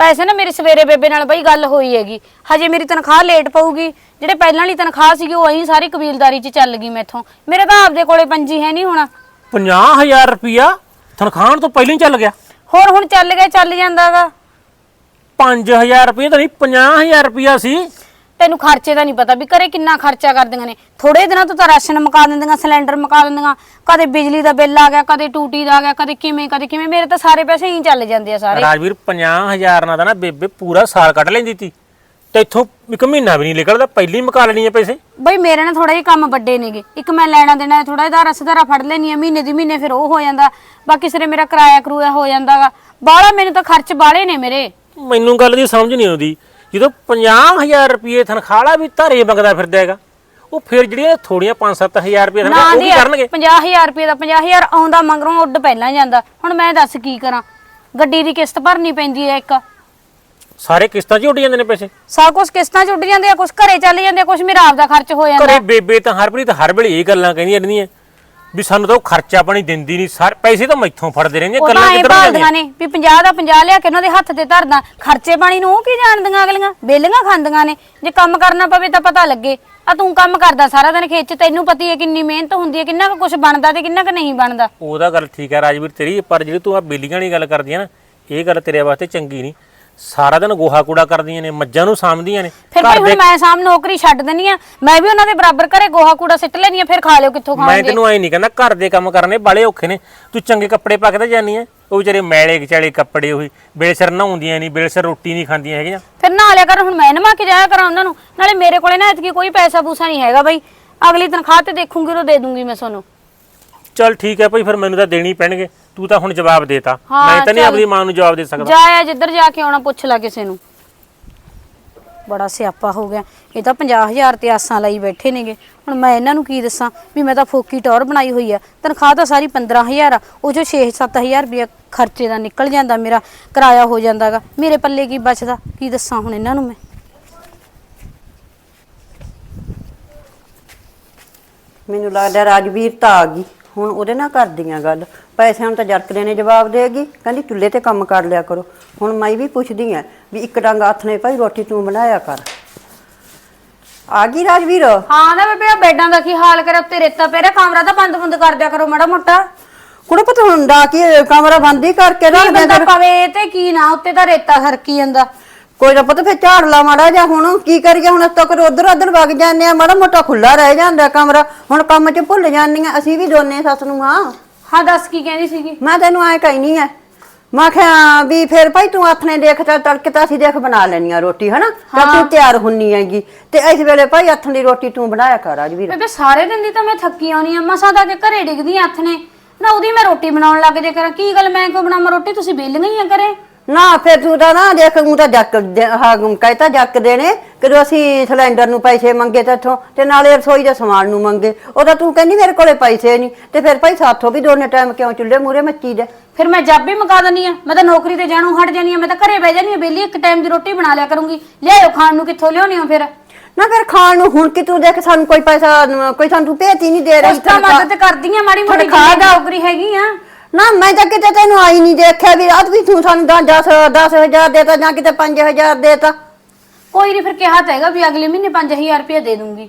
ਪੈਸੇ ਨਾ ਮੇਰੀ ਸਵੇਰੇ ਬੇਬੇ ਨਾਲ ਬਈ ਗੱਲ ਹੋਈ ਹੈਗੀ। ਹਜੇ ਮੇਰੀ ਤਨਖਾਹ ਲੇਟ ਪਊਗੀ। ਜਿਹੜੇ ਪਹਿਲਾਂ ਵਾਲੀ ਤਨਖਾਹ ਸੀਗੀ ਉਹ ਅਹੀਂ ਸਾਰੀ ਕਬੀਲਦਾਰੀ 'ਚ ਚੱਲ ਗਈ ਮੈਥੋਂ। ਮੇਰੇ ਤਾਂ ਆਪਦੇ ਕੋਲੇ ਪੰਜੀ ਹੈ ਨਹੀਂ ਹੁਣ। 50000 ਰੁਪਿਆ ਤਨਖਾਹ ਤੋਂ ਪਹਿਲਾਂ ਹੀ ਚੱਲ ਗਿਆ। ਹੋਰ ਹੁਣ ਚੱਲ ਗਿਆ ਚੱਲ ਜਾਂਦਾਗਾ। 5000 ਰੁਪਏ ਤਾਂ ਨਹੀਂ 50000 ਰੁਪਿਆ ਸੀ। ਤੈਨੂੰ ਖਰਚੇ ਦਾ ਨਹੀਂ ਪਤਾ ਵੀ ਘਰੇ ਕਿੰਨਾ ਖਰਚਾ ਕਰਦੀਆਂ ਨੇ। ਥੋੜੇ ਦਿਨਾਂ ਤੋਂ ਤਾਂ ਰਾਸ਼ਨ ਮੁਕਾ ਦਿੰਦੀਆਂ ਸਿਲੰਡਰ ਮੁਕਾ ਦਿੰਦੀਆਂ। ਕਦੇ ਬਿਜਲੀ ਦਾ ਬਿੱਲ ਆ ਗਿਆ ਕਦੇ ਟੂਟੀ ਦਾ ਆ ਗਿਆ ਕਦੇ ਕਿਵੇਂ ਕਦੇ ਕਿਵੇਂ। ਮੇਰੇ ਤਾਂ ਸਾਰੇ ਪੈਸੇ ਹੀ ਚੱਲ ਜਾਂਦੇ ਆ ਸਾਰੇ। ਰਾਜਵੀਰ 50000 ਨਾਲ ਤਾਂ ਨਾ ਬੇਬੇ ਪੂਰਾ ਸਾਲ ਕੱਢ ਲੈਂਦੀ ਤੀ। ਤੇ ਇੱਥੋਂ ਇੱਕ ਮਹੀਨਾ ਵੀ ਨਹੀਂ ਨਿਕਲਦਾ ਪਹਿਲਾਂ ਮੁਕਾ ਲੈਣੀ ਆ ਪੈਸੇ। ਬਈ ਮੇਰੇ ਨਾਲ ਥੋੜਾ ਜਿਹਾ ਕੰਮ ਵੱਡੇ ਨੇਗੇ। ਇੱਕ ਮੈਂ ਲੈਣਾ ਦੇਣਾ ਥੋੜਾ ਜਿਹਾ ਰਸਦਾਰਾ ਫੜ ਲੈਣੀ ਆ ਮਹੀਨੇ ਦੀ ਮਹੀਨੇ ਫਿਰ ਉਹ ਹੋ ਜਾਂਦਾ। ਬਾਕੀ ਸਿਰੇ ਮੇਰਾ ਕਿਰਾਇਆ ਕਰੂਆ ਹੋ ਜਾਂਦਾਗਾ। ਬਾਹਲਾ ਮੈਨੂੰ ਤਾਂ ਖਰਚ ਬਾਲੇ ਨੇ ਮੇਰੇ। ਮੈਨੂੰ ਗੱਲ ਦੀ ਸਮਝ ਨਹੀਂ ਆਉਂਦੀ। ਜਦੋਂ 50000 ਰੁਪਏ ਤਨਖਾਹ ਵੀ ਧਾਰੇ ਮੰਗਦਾ ਫਿਰਦਾ ਹੈਗਾ ਉਹ ਫਿਰ ਜਿਹੜੀਆਂ ਥੋੜੀਆਂ 5-7000 ਰੁਪਏ ਨਾ ਉਹ ਕੀ ਕਰਨਗੇ। 50000 ਰੁਪਏ ਦਾ 50000 ਆਉਂਦਾ ਮੰਗਰੋਂ ਉੱਡ ਪਹਿਲਾਂ ਜਾਂਦਾ। ਹੁਣ ਮੈਂ ਦੱਸ ਕੀ ਕਰਾਂ? ਗੱਡੀ ਦੀ ਕਿਸ਼ਤ ਭਰਨੀ ਪੈਂਦੀ ਹੈ ਇੱਕ। ਸਾਰੇ ਕਿਸ਼ਤਾਂ 'ਚ ਉੱਡ ਜਾਂਦੇ ਨੇ ਪੈਸੇ। ਸਭ ਕੁਝ ਕਿਸ਼ਤਾਂ ਚ ਉੱਡ ਜਾਂਦੇ ਆ ਕੁਝ ਘਰੇ ਚੱਲ ਜਾਂਦੇ ਆ ਕੁਝ ਮੇਰਾ ਆਪਦਾ ਖਰਚ ਹੋ ਜਾਂਦਾ। ਘਰੇ ਬੇਬੇ ਤਾਂ ਹਰਪ੍ਰੀਤ ਹਰ ਵੇਲੇ ਇਹ ਗੱਲਾਂ ਕਹਿੰਦੀਆਂ ਰਹਿੰਦੀਆਂ। ਵੀ ਸਾਨੂੰ ਤਾਂ ਉਹ ਖਰਚਾ ਪਾਣੀ ਦਿੰਦੀ ਨਹੀਂ ਸਾਰੇ ਪੈਸੇ ਤਾਂ ਮੈਥੋਂ ਫੜਦੇ ਰਹਿੰਦੀਆਂ ਉਹ ਤਾਂ ਗੱਲਾਂ ਕਿੱਧਰ ਜਾਂਦੀਆਂ ਭਾਲਦੀਆਂ ਨੇ ਵੀ 50 ਦਾ 50 ਲਿਆ ਕੇ ਉਹਨਾਂ ਦੇ ਹੱਥ ਤੇ ਧਰਦਾ ਖਰਚੇ ਪਾਣੀ ਨੂੰ ਉਹ ਕੀ ਜਾਣਦੀਆਂ ਅਗਲੀਆਂ? ਬੇਲੀਆਂ ਖਾਂਦੀਆਂ ਨੇ ਜੇ ਕੰਮ ਕਰਨਾ ਪਵੇ ਤਾਂ ਪਤਾ ਲੱਗੇ। ਆ ਤੂੰ ਕੰਮ ਕਰਦਾ ਸਾਰਾ ਦਿਨ ਖੇਤ ਚ ਤੈਨੂੰ ਪਤੀ ਹੈ ਕਿੰਨੀ ਮਿਹਨਤ ਹੁੰਦੀ ਹੈ ਕਿੰਨਾ ਕੁ ਕੁਝ ਬਣਦਾ ਤੇ ਕਿੰਨਾ ਕੁ ਨਹੀਂ ਬਣਦਾ। ਉਹਦਾ ਗੱਲ ਠੀਕ ਹੈ ਰਾਜਵੀਰ ਤੇਰੀ ਪਰ ਜਿਹੜੀ ਤੂੰ ਆ ਬੇਲੀਆਂ ਵਾਲੀ ਗੱਲ ਕਰਦੀ ਹੈ ਨਾ ਇਹ ਗੱਲ ਤੇਰੇ ਵਾਸਤੇ ਚੰਗੀ ਨਹੀਂ। ਸਾਰਾ ਦਿਨ ਗੋਹਾ ਕੂੜਾ ਕਰਦੀਆਂ ਨੇ ਮੱਝਾਂ ਨੂੰ ਸਾਂਭਦੀਆਂ ਨੇ। ਫਿਰ ਭਾਈ ਹੁਣ ਮੈਂ ਸਾਹਮ ਨੌਕਰੀ ਛੱਡ ਦਿੰਨੀ ਆ ਮੈਂ ਵੀ ਉਹਨਾਂ ਦੇ ਬਰਾਬਰ ਘਰੇ ਗੋਹਾ ਕੂੜਾ ਸਿੱਟ ਲੈਣੀ ਆ ਫਿਰ ਖਾ ਲਿਓ ਕਿੱਥੋਂ ਮੈਂ ਖਾਣਗੇ। ਤੈਨੂੰ ਐ ਨਹੀਂ ਕਹਿੰਦਾ ਘਰ ਦੇ ਕੰਮ ਕਰਨੇ ਬਾਲੇ ਔਖੇ ਨੇ। ਤੂੰ ਚੰਗੇ ਕੱਪੜੇ ਪਾ ਕੇ ਤਾਂ ਜਾਨੀ ਐ ਉਹ ਵਿਚਾਰੇ ਮੈਲੇ ਵਿਚਾਲੇ ਕੱਪੜੇ ਉਹੀ ਬੇਲਸਰ ਨਹਾਉਂਦੀਆਂ ਨਹੀਂ ਬੇਲਸਰ ਰੋਟੀ ਨਹੀਂ ਖਾਂਦੀਆਂ ਹੈਗੀਆਂ। ਫਿਰ ਨਾ ਲਿਆ ਕਰ ਹੁਣ ਮੈਂ ਨਮਾ ਕੇ ਜਾਇਆ ਕਰਾਂ ਉਹਨਾਂ ਨੂੰ। ਨਾਲੇ ਮੇਰੇ ਕੋਲੇ ਨਾ ਇਤਕੀ ਕੋਈ ਪੈਸਾ ਪੂਸਾ ਨਹੀਂ ਹੈਗਾ ਬਈ। ਅਗਲੀ ਤਨਖਾਹ ਤੇ ਦੇਖੂੰਗੀ ਉਹ ਦੇ ਦੂੰਗੀ ਮੈਂ ਤੁਹਾਨੂੰ। ਚੱਲ ਠੀਕ ਹੈ ਭਾਈ ਫਿਰ ਮੈਨੂੰ ਤਾਂ ਦੇਣੀ ਪੈਣਗੇ। ਤੂੰ ਤਾਂ ਹੁਣ ਜਵਾਬ ਦੇਤਾ। ਹਾਂ, ਮੈਂ ਤਾਂ ਨਹੀਂ ਚੱਲ। ਆਪਣੀ ਮਾਂ ਨੂੰ ਜਵਾਬ ਦੇ ਸਕਦਾ। ਜਾਇਆ ਜਿੱਧਰ ਜਾ ਕੇ ਆਉਣਾ ਪੁੱਛ ਲੈ ਕਿਸੇ ਨੂੰ। ਬੜਾ ਸਿਆਪਾ ਹੋ ਗਿਆ। ਇਹ ਤਾਂ 50000 ਤੇ ਆਸਾਂ ਲਈ ਬੈਠੇ ਨੇਗੇ। ਹੁਣ ਮੈਂ ਇਹਨਾਂ ਨੂੰ ਕੀ ਦੱਸਾਂ? ਵੀ ਮੈਂ ਤਾਂ ਫੋਕੀ ਟੌਰ ਬਣਾਈ ਹੋਈ ਆ। ਤਨਖਾਹ ਤਾਂ ਸਾਰੀ 15000 ਆ। ਉਹ ਜੋ 6-7000 ਰੁਪਏ ਖਰਚੇ ਦਾ ਨਿਕਲ ਜਾਂਦਾ ਮੇਰਾ ਕਿਰਾਇਆ ਹੋ ਜਾਂਦਾਗਾ। ਮੇਰੇ ਪੱਲੇ ਕੀ ਬਚਦਾ? ਕੀ ਦੱਸਾਂ ਹੁਣ ਇਹਨਾਂ ਨੂੰ ਮੈਂ? ਮੈਨੂੰ ਲੱਗਦਾ ਰਾਜਵੀਰ ਤਾਂ ਆ ਗਈ। ਹੁਣ ਉਹਦੇ ਨਾਲ ਕਰਦੀਆਂ ਗੱਲ। ਪੈਸਿਆਂ ਨੂੰ ਤਾਂ ਜਰਕਦੇ ਨੇ ਜਵਾਬ ਦੇਗੀ। ਕਹਿੰਦੀ ਚੁੱਲ੍ਹੇ ਤੇ ਕੰਮ ਕਰ ਲਿਆ ਕਰੋ। ਹੁਣ ਮੈਂ ਵੀ ਪੁੱਛਦੀ ਆ ਵੀ ਇੱਕ ਡੰਗ ਹੱਥ ਨੇ ਭਾਈ ਰੋਟੀ ਤੂੰ ਬਣਾਇਆ ਕਰ। ਆ ਗਈ ਰਾਜਵੀਰ? ਹਾਂ ਨਾ ਬੇਬੇ ਆ ਬੈਡਾਂ ਦਾ ਕੀ ਹਾਲ ਕਰੇ ਉੱਤੇ ਰੇਤਾ ਪੈ ਰਿਹਾ। ਕਮਰਾ ਤਾਂ ਬੰਦ ਬੰਦ ਕਰ ਦਿਆ ਕਰੋ ਮਾੜਾ ਮੋਟਾ। ਕੁੜੇ ਪਤਾ ਹੁੰਦਾ ਕਿ ਕਮਰਾ ਬੰਦ ਹੀ ਕਰਕੇ ਕੀ ਰੱਖ ਦੇ ਬੰਦਾ ਪਵੇ ਤੇ ਕੀ ਨਾ ਉੱਤੇ ਤਾਂ ਰੇਤਾ ਸਰਕੀ ਜਾਂਦਾ। ਕੋਈ ਨਾ ਪਤਾ ਫਿਰ ਝਾੜ ਲਾ ਮਾੜਾ ਜਾਂ ਹੁਣ ਕੀ ਕਰੀਏ ਹੁਣ ਅਸੀਂ ਤਾਂ ਕਰ ਉਧਰ ਉਧਰ ਵਗ ਜਾਂਦੇ ਆ ਮਾੜਾ ਮੋਟਾ ਖੁੱਲਾ ਰਹਿ ਜਾਂਦਾ ਕਮਰਾ। ਹੁਣ ਕੰਮ 'ਚ ਭੁੱਲ ਜਾਂਦੀਆਂ ਅਸੀਂ ਵੀ ਦੋਨੇ ਸੱਸ ਨੂੰ ਹਾਂ ਹਾਂ ਦੱਸ ਕੀ ਕਹਿੰਦੀ ਸੀਗੀ? ਮੈਂ ਤੈਨੂੰ ਐ ਕਹਿਨੀ ਐ ਮੈਂ ਕਿਹਾ ਵੀ ਫਿਰ ਭਾਈ ਤੂੰ ਆਥਣੇ ਦੇਖ ਤਾਂ ਤੜਕੇ ਤਾਂ ਅਸੀਂ ਦੇਖ ਬਣਾ ਲੈਣੀ ਆ ਰੋਟੀ ਹਨਾ? ਤਾਂ ਤੂੰ ਤਿਆਰ ਹੁੰਨੀ ਹੈਗੀ ਤੇ ਇਸ ਵੇਲੇ ਭਾਈ ਆਥਣ ਦੀ ਰੋਟੀ ਤੂੰ ਬਣਾਇਆ ਕਰ ਅੱਜ ਵੀਰ ਬੇਬੇ ਸਾਰੇ ਦਿਨ ਦੀ ਤਾਂ ਮੈਂ ਥੱਕੀ ਆਉਣੀ ਆ ਮਸਾਂ ਤਾਂ ਕਿ ਘਰੇ ਡਿੱਗਦੀ ਆ ਹੱਥ ਨੇ ਨਾ ਉਹਦੀ ਮੈਂ ਰੋਟੀ ਬਣਾਉਣ ਲੱਗ ਜੇ ਕਰਾਂ ਕੀ ਗੱਲ ਮੈਂ ਕਿਉਂ ਬਣਾਵਾਂ ਰੋਟੀ? ਤੁਸੀਂ ਬੇਲ ਗਈਆਂ ਕਰੇ ਨਾ ਫਿਰ ਤੂੰ ਤਾਂ ਨਾ ਦੇਖ ਤੂੰ ਤਾਂ ਜੱਕ ਹਾਂ ਕਹਿਤਾ ਜੱਕ ਦੇਣੇ। ਕਦੋਂ ਅਸੀਂ ਸਿਲੰਡਰ ਨੂੰ ਪੈਸੇ ਮੰਗੇ ਤੇਥੋਂ ਤੇ ਨਾਲੇ ਰਸੋਈ ਦੇ ਸਮਾਨ ਨੂੰ ਮੰਗੇ। ਉਹਦਾ ਤੂੰ ਕਹਿੰਦੀ ਮੇਰੇ ਕੋਲੇ ਪੈਸੇ ਨਹੀਂ ਤੇ ਫਿਰ ਭਾਈ ਸਾਥੋਂ ਵੀ ਦੋਨੇ ਟਾਈਮ ਕਿਉਂ ਚੁੱਲ੍ਹੇ ਮੂਰੇ ਮੱਚੀ ਦੇ? ਫਿਰ ਮੈਂ ਜੱਬ ਵੀ ਮੁਕਾ ਦਨੀ ਆ। ਮੈਂ ਤਾਂ ਨੌਕਰੀ ਤੇ ਜਾਣੂ ਹਟ ਜਾਨੀ ਆ। ਮੈਂ ਤਾਂ ਘਰੇ ਬਹਿ ਜਾਨੀ ਆ ਬੇਲੀ ਇੱਕ ਟਾਈਮ ਦੀ ਰੋਟੀ ਬਣਾ ਲਿਆ ਕਰੂੰਗੀ। ਲਿਆਇਓ ਖਾਣ ਨੂੰ ਕਿੱਥੋਂ ਲਿਆਉਣੀ ਹੋ ਫਿਰ? ਨਾ ਫਿਰ ਖਾਣ ਨੂੰ ਹੁਣ ਕਿ ਤੂੰ ਦੇਖ ਸਾਨੂੰ ਕੋਈ ਪੈਸਾ ਕੋਈ ਸਾਨੂੰ ਭੇਤ ਹੀ ਨਹੀਂ ਦੇ ਰਹੀ ਉਸ ਤਾਂ। ਮਦਦ ਕਰਦੀ ਆ ਮਾੜੀ ਮੋਟੀ ਜਿੰਨੀ ਨੌਕਰੀ ਹੈਗੀ ਆ। ਨਾ ਮੈਂ ਤਾਂ ਕਿਤੇ ਤੈਨੂੰ ਆਈ ਨਹੀਂ ਦੇਖਿਆ ਵੀ ਰਾਤ ਵੀ ਤੂੰ ਸਾਨੂੰ 10 10000 ਦੇਤਾ ਜਾਂ ਕਿਤੇ 5000 ਦੇਤਾ। ਕੋਈ ਨਹੀਂ ਫਿਰ ਕਿਹਾ ਤਾਂ ਹੈਗਾ ਵੀ ਅਗਲੇ ਮਹੀਨੇ 5000 ਰੁਪਏ ਦੇ ਦੂੰਗੀ।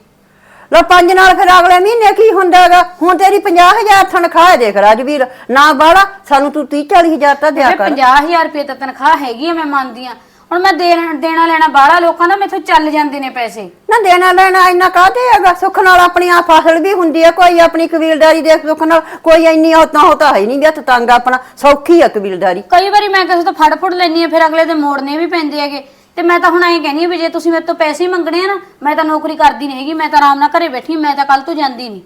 ਲੋ ਪੰਜ ਨਾਲ ਫਿਰ ਅਗਲੇ ਮਹੀਨੇ ਕੀ ਹੁੰਦਾਗਾ? ਹੁਣ ਤੇਰੀ 50000 ਤਨਖਾਹ ਹੈ ਦੇਖ ਰਾਜਵੀਰ। ਨਾ ਬਾੜਾ ਸਾਨੂੰ ਤੂੰ 30 40000 ਤਾਂ ਦਿਆ ਫਿਰ ਕਰ। 50000 ਰੁਪਏ ਤਾਂ ਤਨਖਾਹ ਹੈਗੀ ਆ ਮੈਂ ਮੰਨਦੀ ਆ ਹੁਣ ਮੈਂ ਦੇਣਾ ਦੇਣਾ ਲੈਣਾ ਬਾਹਲਾ ਲੋਕਾਂ ਦਾ ਮੈਥੋਂ ਚੱਲ ਜਾਂਦੇ ਨੇ ਪੈਸੇ। ਨਾ ਦੇਣਾ ਲੈਣਾ ਇੰਨਾ ਕਾਹਤੇ ਹੈਗਾ? ਸੁੱਖ ਨਾਲ ਆਪਣੀ ਆ ਫਸਲ ਵੀ ਹੁੰਦੀ ਹੈ ਕੋਈ ਆਪਣੀ ਕਬੀਲਦਾਰੀ ਦੇ ਸੁੱਖ ਨਾਲ ਕੋਈ ਇੰਨੀ ਹੋਤਾ ਹੋਤਾ ਹੈ ਨਹੀਂ ਵੀ ਹੱਥ ਤੰਗ ਆਪਣਾ ਸੌਖੀ ਹੈ ਕਬੀਲਦਾਰੀ। ਕਈ ਵਾਰੀ ਮੈਂ ਕਿਸੇ ਤੋਂ ਫੜ ਫੁੜ ਲੈਣੀ ਆ ਫਿਰ ਅਗਲੇ ਦੇ ਮੋੜਨੇ ਵੀ ਪੈਂਦੇ ਹੈਗੇ। ਤੇ ਮੈਂ ਤਾਂ ਹੁਣ ਐਂ ਕਹਿੰਦੀ ਆ ਵੀ ਜੇ ਤੁਸੀਂ ਮੇਰੇ ਤੋਂ ਪੈਸੇ ਹੀ ਮੰਗਣੇ ਆ ਨਾ ਮੈਂ ਤਾਂ ਨੌਕਰੀ ਕਰਦੀ ਨਹੀਂ ਹੈਗੀ ਮੈਂ ਤਾਂ ਆਰਾਮ ਨਾਲ ਘਰੇ ਬੈਠੀ ਮੈਂ ਤਾਂ ਕੱਲ ਤੋਂ ਜਾਂਦੀ ਨਹੀਂ।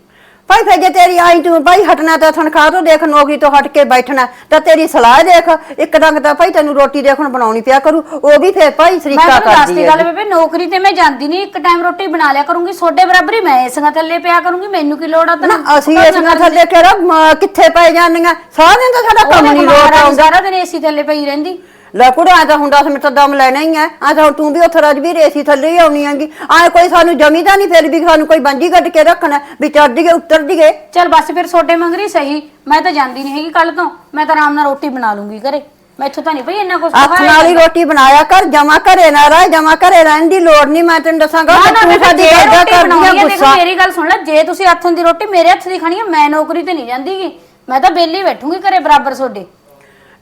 ਭਾਈ ਫਿਰ ਜੇ ਤੇਰੀ ਆਈ ਤੂੰ ਭਾਈ ਹਟਣਾ ਤਾਂ ਤਨਖਾਹ ਤੋਂ ਦੇਖ ਨੌਕਰੀ ਤੋਂ ਹਟ ਕੇ ਬੈਠਣਾ ਤਾਂ ਤੇਰੀ ਸਲਾਹ ਦੇਖ ਇੱਕ ਡੰਗ ਤਾਂ ਭਾਈ ਤੈਨੂੰ ਰੋਟੀ ਦੇਖਣ ਬਣਾਉਣੀ ਪਿਆ ਕਰੂ ਉਹ ਵੀ ਫਿਰ ਭਾਈ ਮੈਂ ਸਰੀਕਾ ਤੁਹਾਨੂੰ ਕਰਦੀ ਦੱਸਦੀ ਹੈ ਗੱਲ ਬੇਬੇ ਨੌਕਰੀ ਤੇ ਮੈਂ ਜਾਂਦੀ ਨਹੀਂ ਇੱਕ ਟਾਈਮ ਰੋਟੀ ਬਣਾ ਲਿਆ ਕਰੂੰਗੀ ਛੋਡੇ ਬਰਾਬਰ ਹੀ ਮੈਂ ਇਸਾਂ ਥੱਲੇ ਪਿਆ ਕਰੂੰਗੀ ਮੈਨੂੰ ਕੀ ਲੋੜ ਆ ਨਾ ਅਸੀਂ ਇਸ ਨਾਲ ਥੱਲੇ ਕਿਹੜਾ ਮ, ਕਿੱਥੇ ਪੈ ਜਾਂਦੀਆਂ? ਸਾਰਾ ਦਿਨ ਤਾਂ ਸਾਡਾ ਕੰਮ ਨਹੀਂ ਲੋਟ ਆਉਂਦਾ। ਸਾਰਾ ਦਿਨ ਏਸੀ ਥੱਲੇ ਪਈ ਰਹਿੰਦੀ। ਲੈ ਕੁੜਾ ਐ ਤਾਂ ਹੁੰਦਾ ਸਮੇਂ ਤਾਂ ਦਮ ਲੈਣਾ ਹੀ ਐ। ਆ ਤਾਂ ਤੂੰ ਵੀ ਉੱਥੇ ਰਜਵੀਰ ਏਸੀ ਥੱਲੇ ਹੀ ਆਉਣੀ ਹੈਗੀ। ਐ ਕੋਈ ਸਾਨੂੰ ਜਮੀਦਾ ਨਹੀਂ ਫਿਰ ਵੀ ਸਾਨੂੰ ਕੋਈ ਬੰਜੀ ਕੱਢ ਕੇ ਰੱਖਣਾ ਵੀ ਚੜ ਜੀਏ ਉੱਤਰ ਜੀਏ। ਚਲ ਬਸ ਫਿਰ ਛੋਡੇ ਮੰਗਰੀ ਸਹੀ। ਮੈਂ ਤਾਂ ਜਾਂਦੀ ਨਹੀਂ ਹੈਗੀ ਕੱਲ ਤੋਂ। ਮੈਂ ਤਾਂ ਆਰਾਮ ਨਾਲ ਰੋਟੀ ਬਣਾ ਲੂੰਗੀ ਘਰੇ। ਮੈਥੋਂ ਤਾਂ ਨਹੀਂ ਭਈ ਇੰਨਾ ਕੁਝ ਹੱਥ ਨਾਲ ਹੀ ਰੋਟੀ ਬਣਾਇਆ ਕਰ ਜਮਾ ਘਰੇ ਨਾ ਰਹਿ ਜਮਾ ਘਰੇ ਰਹਿਣ ਦੀ ਲੋੜ ਨਹੀਂ ਮੈਂ ਤੈਨੂੰ ਦੱਸਾਂਗਾ ਨਾ ਕਿ ਨਾ ਤੂੰ ਸਾਡੀ ਗੱਲ ਕਰਦੀ ਆ ਹੈ ਦੇਖੋ ਗੁੱਸਾ। ਮੇਰੀ ਗੱਲ ਸੁਣ ਲੈ ਜੇ ਤੁਸੀਂ ਹੱਥੋਂ ਦੀ ਰੋਟੀ ਮੇਰੇ ਹੱਥ ਦੀ ਖਾਣੀ ਹੈ ਮੈਂ ਨੌਕਰੀ ਤੇ ਨਹੀਂ ਜਾਂਦੀਗੀ। ਮੈਂ ਤਾਂ ਬੇਲੀ ਬੈਠੂੰਗੀ ਘਰੇ ਬਰਾਬਰ ਛੋਡੇ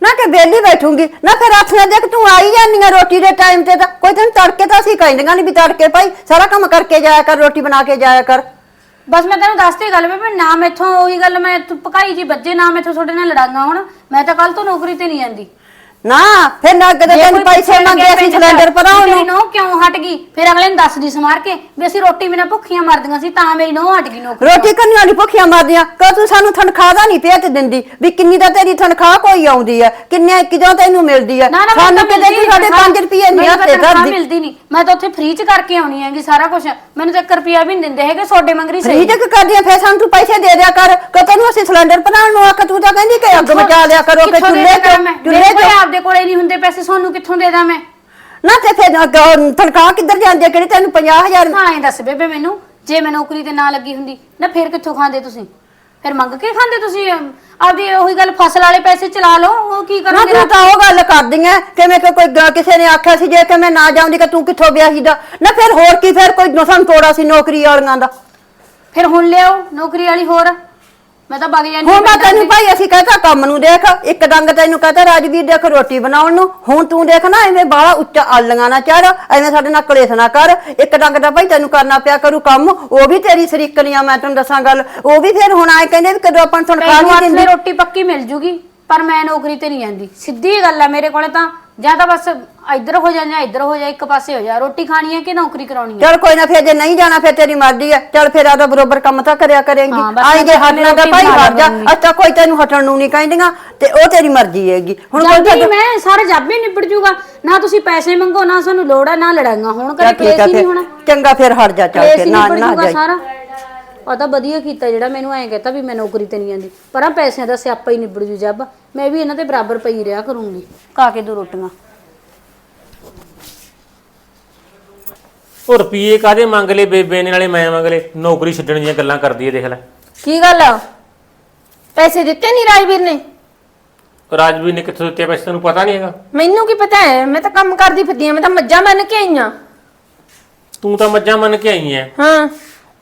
ਨਾ ਕਿ ਬੇਲੀ ਬੈਠੂਗੀ, ਨਾ ਫਿਰ ਹੱਥ ਦੇਖ ਤੂੰ ਆਈ ਜਾਂਦੀ ਰੋਟੀ ਦੇ ਟਾਈਮ ਤੇ ਤਾਂ ਕੋਈ ਤੈਨੂੰ ਤੜਕੇ ਤਾਂ ਅਸੀਂ ਕਹਿੰਦੀਆਂ ਨਹੀਂ ਵੀ ਤੜਕੇ ਭਾਈ, ਸਾਰਾ ਕੰਮ ਕਰਕੇ ਜਾਇਆ ਕਰ, ਰੋਟੀ ਬਣਾ ਕੇ ਜਾਇਆ ਕਰ। ਬਸ ਮੈਂ ਤੈਨੂੰ ਦੱਸਤੀ ਗੱਲ ਬੇਬੇ ਨਾ ਮੈਥੋਂ ਉਹੀ ਗੱਲ ਮੈਂ ਤੂੰ ਪਕਾਈ ਜੀ ਬੱਜੇ ਨਾ ਮੈਥੋਂ ਤੁਹਾਡੇ ਨਾਲ ਲੜਾਂਗਾ ਹੁਣ। ਮੈਂ ਤਾਂ ਕੱਲ ਤੋਂ ਨੌਕਰੀ ਤੇ ਨਹੀਂ ਜਾਂਦੀ ਨਾ ਫਿਰ ਨਾ ਕਦੇ ਤੈਨੂੰ ਪੈਸੇ ਮੰਗੇ ਅਸੀਂ ਸਿਲੰਡਰ ਭਰਾਉਣ ਨੂੰ। ਨਹੁੰ ਕਿਉਂ ਹਟ ਗਈ? ਫਿਰ ਅਗਲੇ ਨੂੰ ਦੱਸਦੀ ਸਮਾਰ ਕੇ ਵੀ ਅਸੀਂ ਰੋਟੀ ਬਿਨਾਂ ਭੁੱਖੀਆਂ ਮਰਦੀਆਂ ਸੀ ਤਾਂ ਮੇਰੀ ਨਹੁੰ ਹਟ ਗਈ ਨੌਕਰੀ ਰੋਟੀ ਕਰਨੀ ਵਾਲੀ ਭੁੱਖੀਆਂ ਮਰਦੀਆਂ। ਕਹ ਤੂੰ ਸਾਨੂੰ ਤਨਖਾਹ ਦਾ ਨਹੀਂ ਭੇਤ ਦਿੰਦੀ ਵੀ ਕਿੰਨੀ ਦਾ ਤੇਰੀ ਤਨਖਾਹ ਕੋਈ ਆਉਂਦੀ ਹੈ ਕਿੰਨੇ ਕਿਦੋਂ ਤੈਨੂੰ ਮਿਲਦੀ ਹੈ ਨਾ ਨਾ ਸਾਨੂੰ ਕਿਤੇ ਤੂੰ ਸਾਡੇ 5 ਰੁਪਏ ਨਹੀਂ ਹੱਥੇ ਕਰਦੀ ਕਰਦੀ ਮਿਲਦੀ ਨਹੀਂ ਮੈਂ ਤਾਂ ਉੱਥੇ ਫ੍ਰੀ ਚ ਕਰਕੇ ਆਉਣੀ ਹੈਗੀ ਸਾਰਾ ਕੁਝ ਮੈਨੂੰ ਤਾਂ 1 ਰੁਪਿਆ ਵੀ ਨਹੀਂ ਦਿੰਦੇ ਹੈਗੇ ਛੋਡੇ ਮੰਗਰੀ ਸਹੀ। ਰੀਜਕ ਕਰਦੀਆਂ ਫੇਰ ਸਾਨੂੰ ਤੂੰ ਪੈਸੇ ਦੇ ਦਿਆ ਕਰ। ਕਿ ਤੈਨੂੰ ਅਸੀਂ ਸਿਲੰਡਰ ਭਰਾਉਣ ਨੂੰ ਆਖ ਤੂੰ ਤਾਂ ਕਹਿੰਦੀ ਕਿ ਅੱਗ ਮਚਾ ਲਿਆ ਕਰੋ ਕਿ ਕਿੱਥੋਂ ਦੇ ਚੁੱਲ੍ਹੇ ਦਿਆ ਤੇ ਮੈਂ? ਚੁੱਲ੍ਹੇ ਕੋਲ ਤੇ ਆਪਦੇ ਕੋਲੇ ਨਹੀਂ ਹੁੰਦੇ ਪੈਸੇ ਤੁਹਾਨੂੰ ਕਿੱਥੋਂ ਦੇ ਦਾਂ ਮੈਂ? ਨਾ ਤੇ ਫੇਰ ਅੱਗ- ਤਨਖਾਹ ਕਿੱਧਰ ਜਾਂਦੀ ਹੈ ਕਿਹੜੀ ਤੈਨੂੰ 50000 ਹਾਂ ਐਂ ਦੱਸ ਬੇਬੇ ਮੈਨੂੰ ਜੇ ਮੈਂ ਨੌਕਰੀ ਤੇ ਨਾ ਲੱਗੀ ਹੁੰਦੀ ਨਾ ਫਿਰ ਕਿੱਥੋਂ ਖਾਂਦੇ ਤੁਸੀਂ? ਫਿਰ ਮੰਗ ਕੇ ਖਾਂਦੇ ਤੁਸੀਂ? ਅਮ, ਆਪਦੀ ਉਹੀ ਗੱਲ ਫਸਲ ਵਾਲੇ ਪੈਸੇ ਚਲਾ ਲਓ ਉਹ ਕੀ ਨਾ ਕਰੋਗੇ ਤੂੰ ਤਾਂ ਉਹ ਗੱਲ ਕਰਦੀ ਐ ਕਿਵੇਂ ਕਿ ਕੋਈ ਗ- ਕਿਸੇ ਨੇ ਆਖਿਆ ਸੀ ਜੇ ਕਿ ਮੈਂ ਨਾ ਜਾਉਂਦੀ ਕਿ ਤੂੰ ਕਿੱਥੋਂ ਵਿਆਹੀ ਦਾ? ਨਾ ਫਿਰ ਹੋਰ ਕੀ ਫਿਰ ਕੋਈ ਸਾਨੂੰ ਤੋੜਾ ਸੀ ਨੌਕਰੀ ਵਾਲੀਆਂ ਦਾ। ਫਿਰ ਹੁਣ ਲਿਆਓ ਨੌਕਰੀ ਵਾਲੀ ਹੋਰ। ਮੈਂ ਤਾਂ ਵਗ ਜਾਂਦੀ ਹੁਣ ਮੈਂ ਤੈਨੂੰ ਭਾਈ ਅਸੀਂ ਕਹਤਾ ਕੰਮ ਨੂੰ ਦੇਖ ਇੱਕ ਡੰਗ ਤੈਨੂੰ ਕਹਤਾ ਰਾਜਵੀਰ ਦੇਖ ਰੋਟੀ ਬਣਾਉਣ ਨੂੰ। ਹੁਣ ਤੂੰ ਦੇਖ ਨਾ ਐਵੇਂ ਬਾਹਲਾ ਉੱਚਾ ਆਲੀਆਂ ਨਾ ਚੜ ਐਵੇਂ ਸਾਡੇ ਨਾਲ ਕਲੇਸ਼ ਨਾ ਕਰ। ਇੱਕ ਡੰਗ ਦਾ ਭਾਈ ਤੈਨੂੰ ਕਰਨਾ ਪਿਆ ਕਰੂ ਕੰਮ ਉਹ ਵੀ ਤੇਰੀ ਸਰੀਕਣੀ ਆ ਮੈਂ ਤੈਨੂੰ ਦੱਸਾਂ ਗੱਲ। ਉਹ ਵੀ ਫਿਰ ਹੁਣ ਆਏ ਕਹਿੰਦੇ ਵੀ ਕਦੋਂ ਆਪਾਂ ਨੂੰ ਤਨਖਾਹ ਨਹੀਂ ਦਿੰਦੀ। ਰੋਟੀ ਪੱਕੀ ਮਿਲ ਜੂਗੀ ਪਰ ਮੈਂ ਨੌਕਰੀ ਤੇ ਨਹੀਂ ਜਾਂਦੀ। ਸਿੱਧੀ ਗੱਲ ਆ ਮੇਰੇ ਕੋਲੇ ਤਾਂ ਜਾਂ ਤਾਂ ਬਸ ਇੱਧਰ ਹੋ ਜਾ ਜਾਂ ਇੱਧਰ ਹੋ ਜਾ ਇੱਕ ਪਾਸੇ ਹੋ ਜਾ। ਰੋਟੀ ਖਾਣੀ ਹੈ ਕਿ ਨੌਕਰੀ ਕਰਾਉਣੀ ਹੈ? ਚਲ ਕੋਈ ਨਾ ਫਿਰ ਜੇ ਨਹੀਂ ਜਾਣਾ ਫਿਰ ਤੇਰੀ ਮਰਜ਼ੀ ਹੈ। ਚਲ ਫਿਰ ਆਦਾ ਬਰੋਬਰ ਕੰਮ ਤਾਂ ਕਰਿਆ ਕਰੇਂਗੀ। ਹਾਂ, ਬਸ ਆਈ ਮੈਂ ਜੇ ਤਾਂ ਹਟਣਾ ਦਾ ਰੋਟੀ ਭਾਈ ਬਣਾ ਹਟ ਜਾ। ਲਵਾਂਗੀ। ਅੱਛਾ ਕੋਈ ਤੈਨੂੰ ਹਟਣ ਨੂੰ ਨਹੀਂ ਕਹਿੰਦੀਆਂ ਤੇ ਉਹ ਤੇਰੀ ਮਰਜ਼ੀ ਹੈਗੀ। ਹੁਣ ਕੋਈ ਜਾਂਦੀ ਮੈਂ ਸਾਰਾ ਜੱਬ ਹੀ ਨਿਬੜ ਜੂਗਾ। ਨਾ ਤੁਸੀਂ ਪੈਸੇ ਮੰਗੋ ਨਾ ਸਾਨੂੰ ਲੋੜ ਆ ਨਾ ਲੜਾਂਗਾ ਹੁਣ। ਕਰੇ ਚੱਲ ਕੇਸ ਹੀ ਨਹੀਂ ਫਿਰ। ਹੋਣਾ। ਚੰਗਾ ਫਿਰ ਹਟ ਜਾ ਚੱਲ ਕੇਸ ਕੇ ਹੀ ਨਾ ਨਿਬੜ ਨਾ ਜੂਗਾ ਜਾਈ। ਸਾਰਾ। ਉਹ ਤਾਂ ਵਧੀਆ ਕੀਤਾ ਜਿਹੜਾ ਮੈਨੂੰ ਐਂ ਕਹਤਾ ਵੀ ਮੈਂ ਨੌਕਰੀ ਤੇ ਨਹੀਂ ਜਾਂਦੀ ਪਰ ਆ ਪੈਸਿਆਂ ਦਾ ਸਿਆਪਾ ਹੀ ਨਿਬੜ ਜੂ ਜੱਬ। ਮੈਂ ਵੀ ਇਹਨਾਂ ਦੇ ਬਰਾਬਰ ਪਈ ਰਿਹਾ ਕਰੂੰਗੀ। ਕਾ ਕੇ ਦੋ ਰੋਟੀਆਂ। ਉਹ ਰੁਪਈਏ ਕਾਦੇ ਮੰਗ ਲਏ ਬੇਬੇ ਨੇ ਨਾਲੇ ਮੈਂ ਮੰਗ ਲਏ। ਨੌਕਰੀ ਛੱਡਣ ਦੀਆਂ ਗੱਲਾਂ ਕਰਦੀ ਏ ਦੇਖ ਲੈ। ਕੀ ਗੱਲ ਆ? ਪੈਸੇ ਦਿੱਤੇ ਨਹੀਂ ਰਾਜਵੀਰ ਨੇ? ਰਾਜਵੀਰ ਨੇ ਕਿੱਥੋਂ ਦਿੱਤੇ ਪੈਸੇ ਤੈਨੂੰ ਪਤਾ ਨਹੀਂ ਹੈਗਾ? ਮੈਨੂੰ ਕੀ ਪਤਾ ਹੈ? ਮੈਂ ਤਾਂ ਕੰਮ ਕਰਦੀ ਫਿਰਦੀ ਆ ਮੈਂ ਤਾਂ ਮੱਝਾਂ ਮੰਨ ਕੇ ਆਈ ਆ ਤੂੰ ਤਾਂ ਮੱਝਾਂ ਮੰਨ ਕੇ ਆਈ ਐ। ਹਾਂ।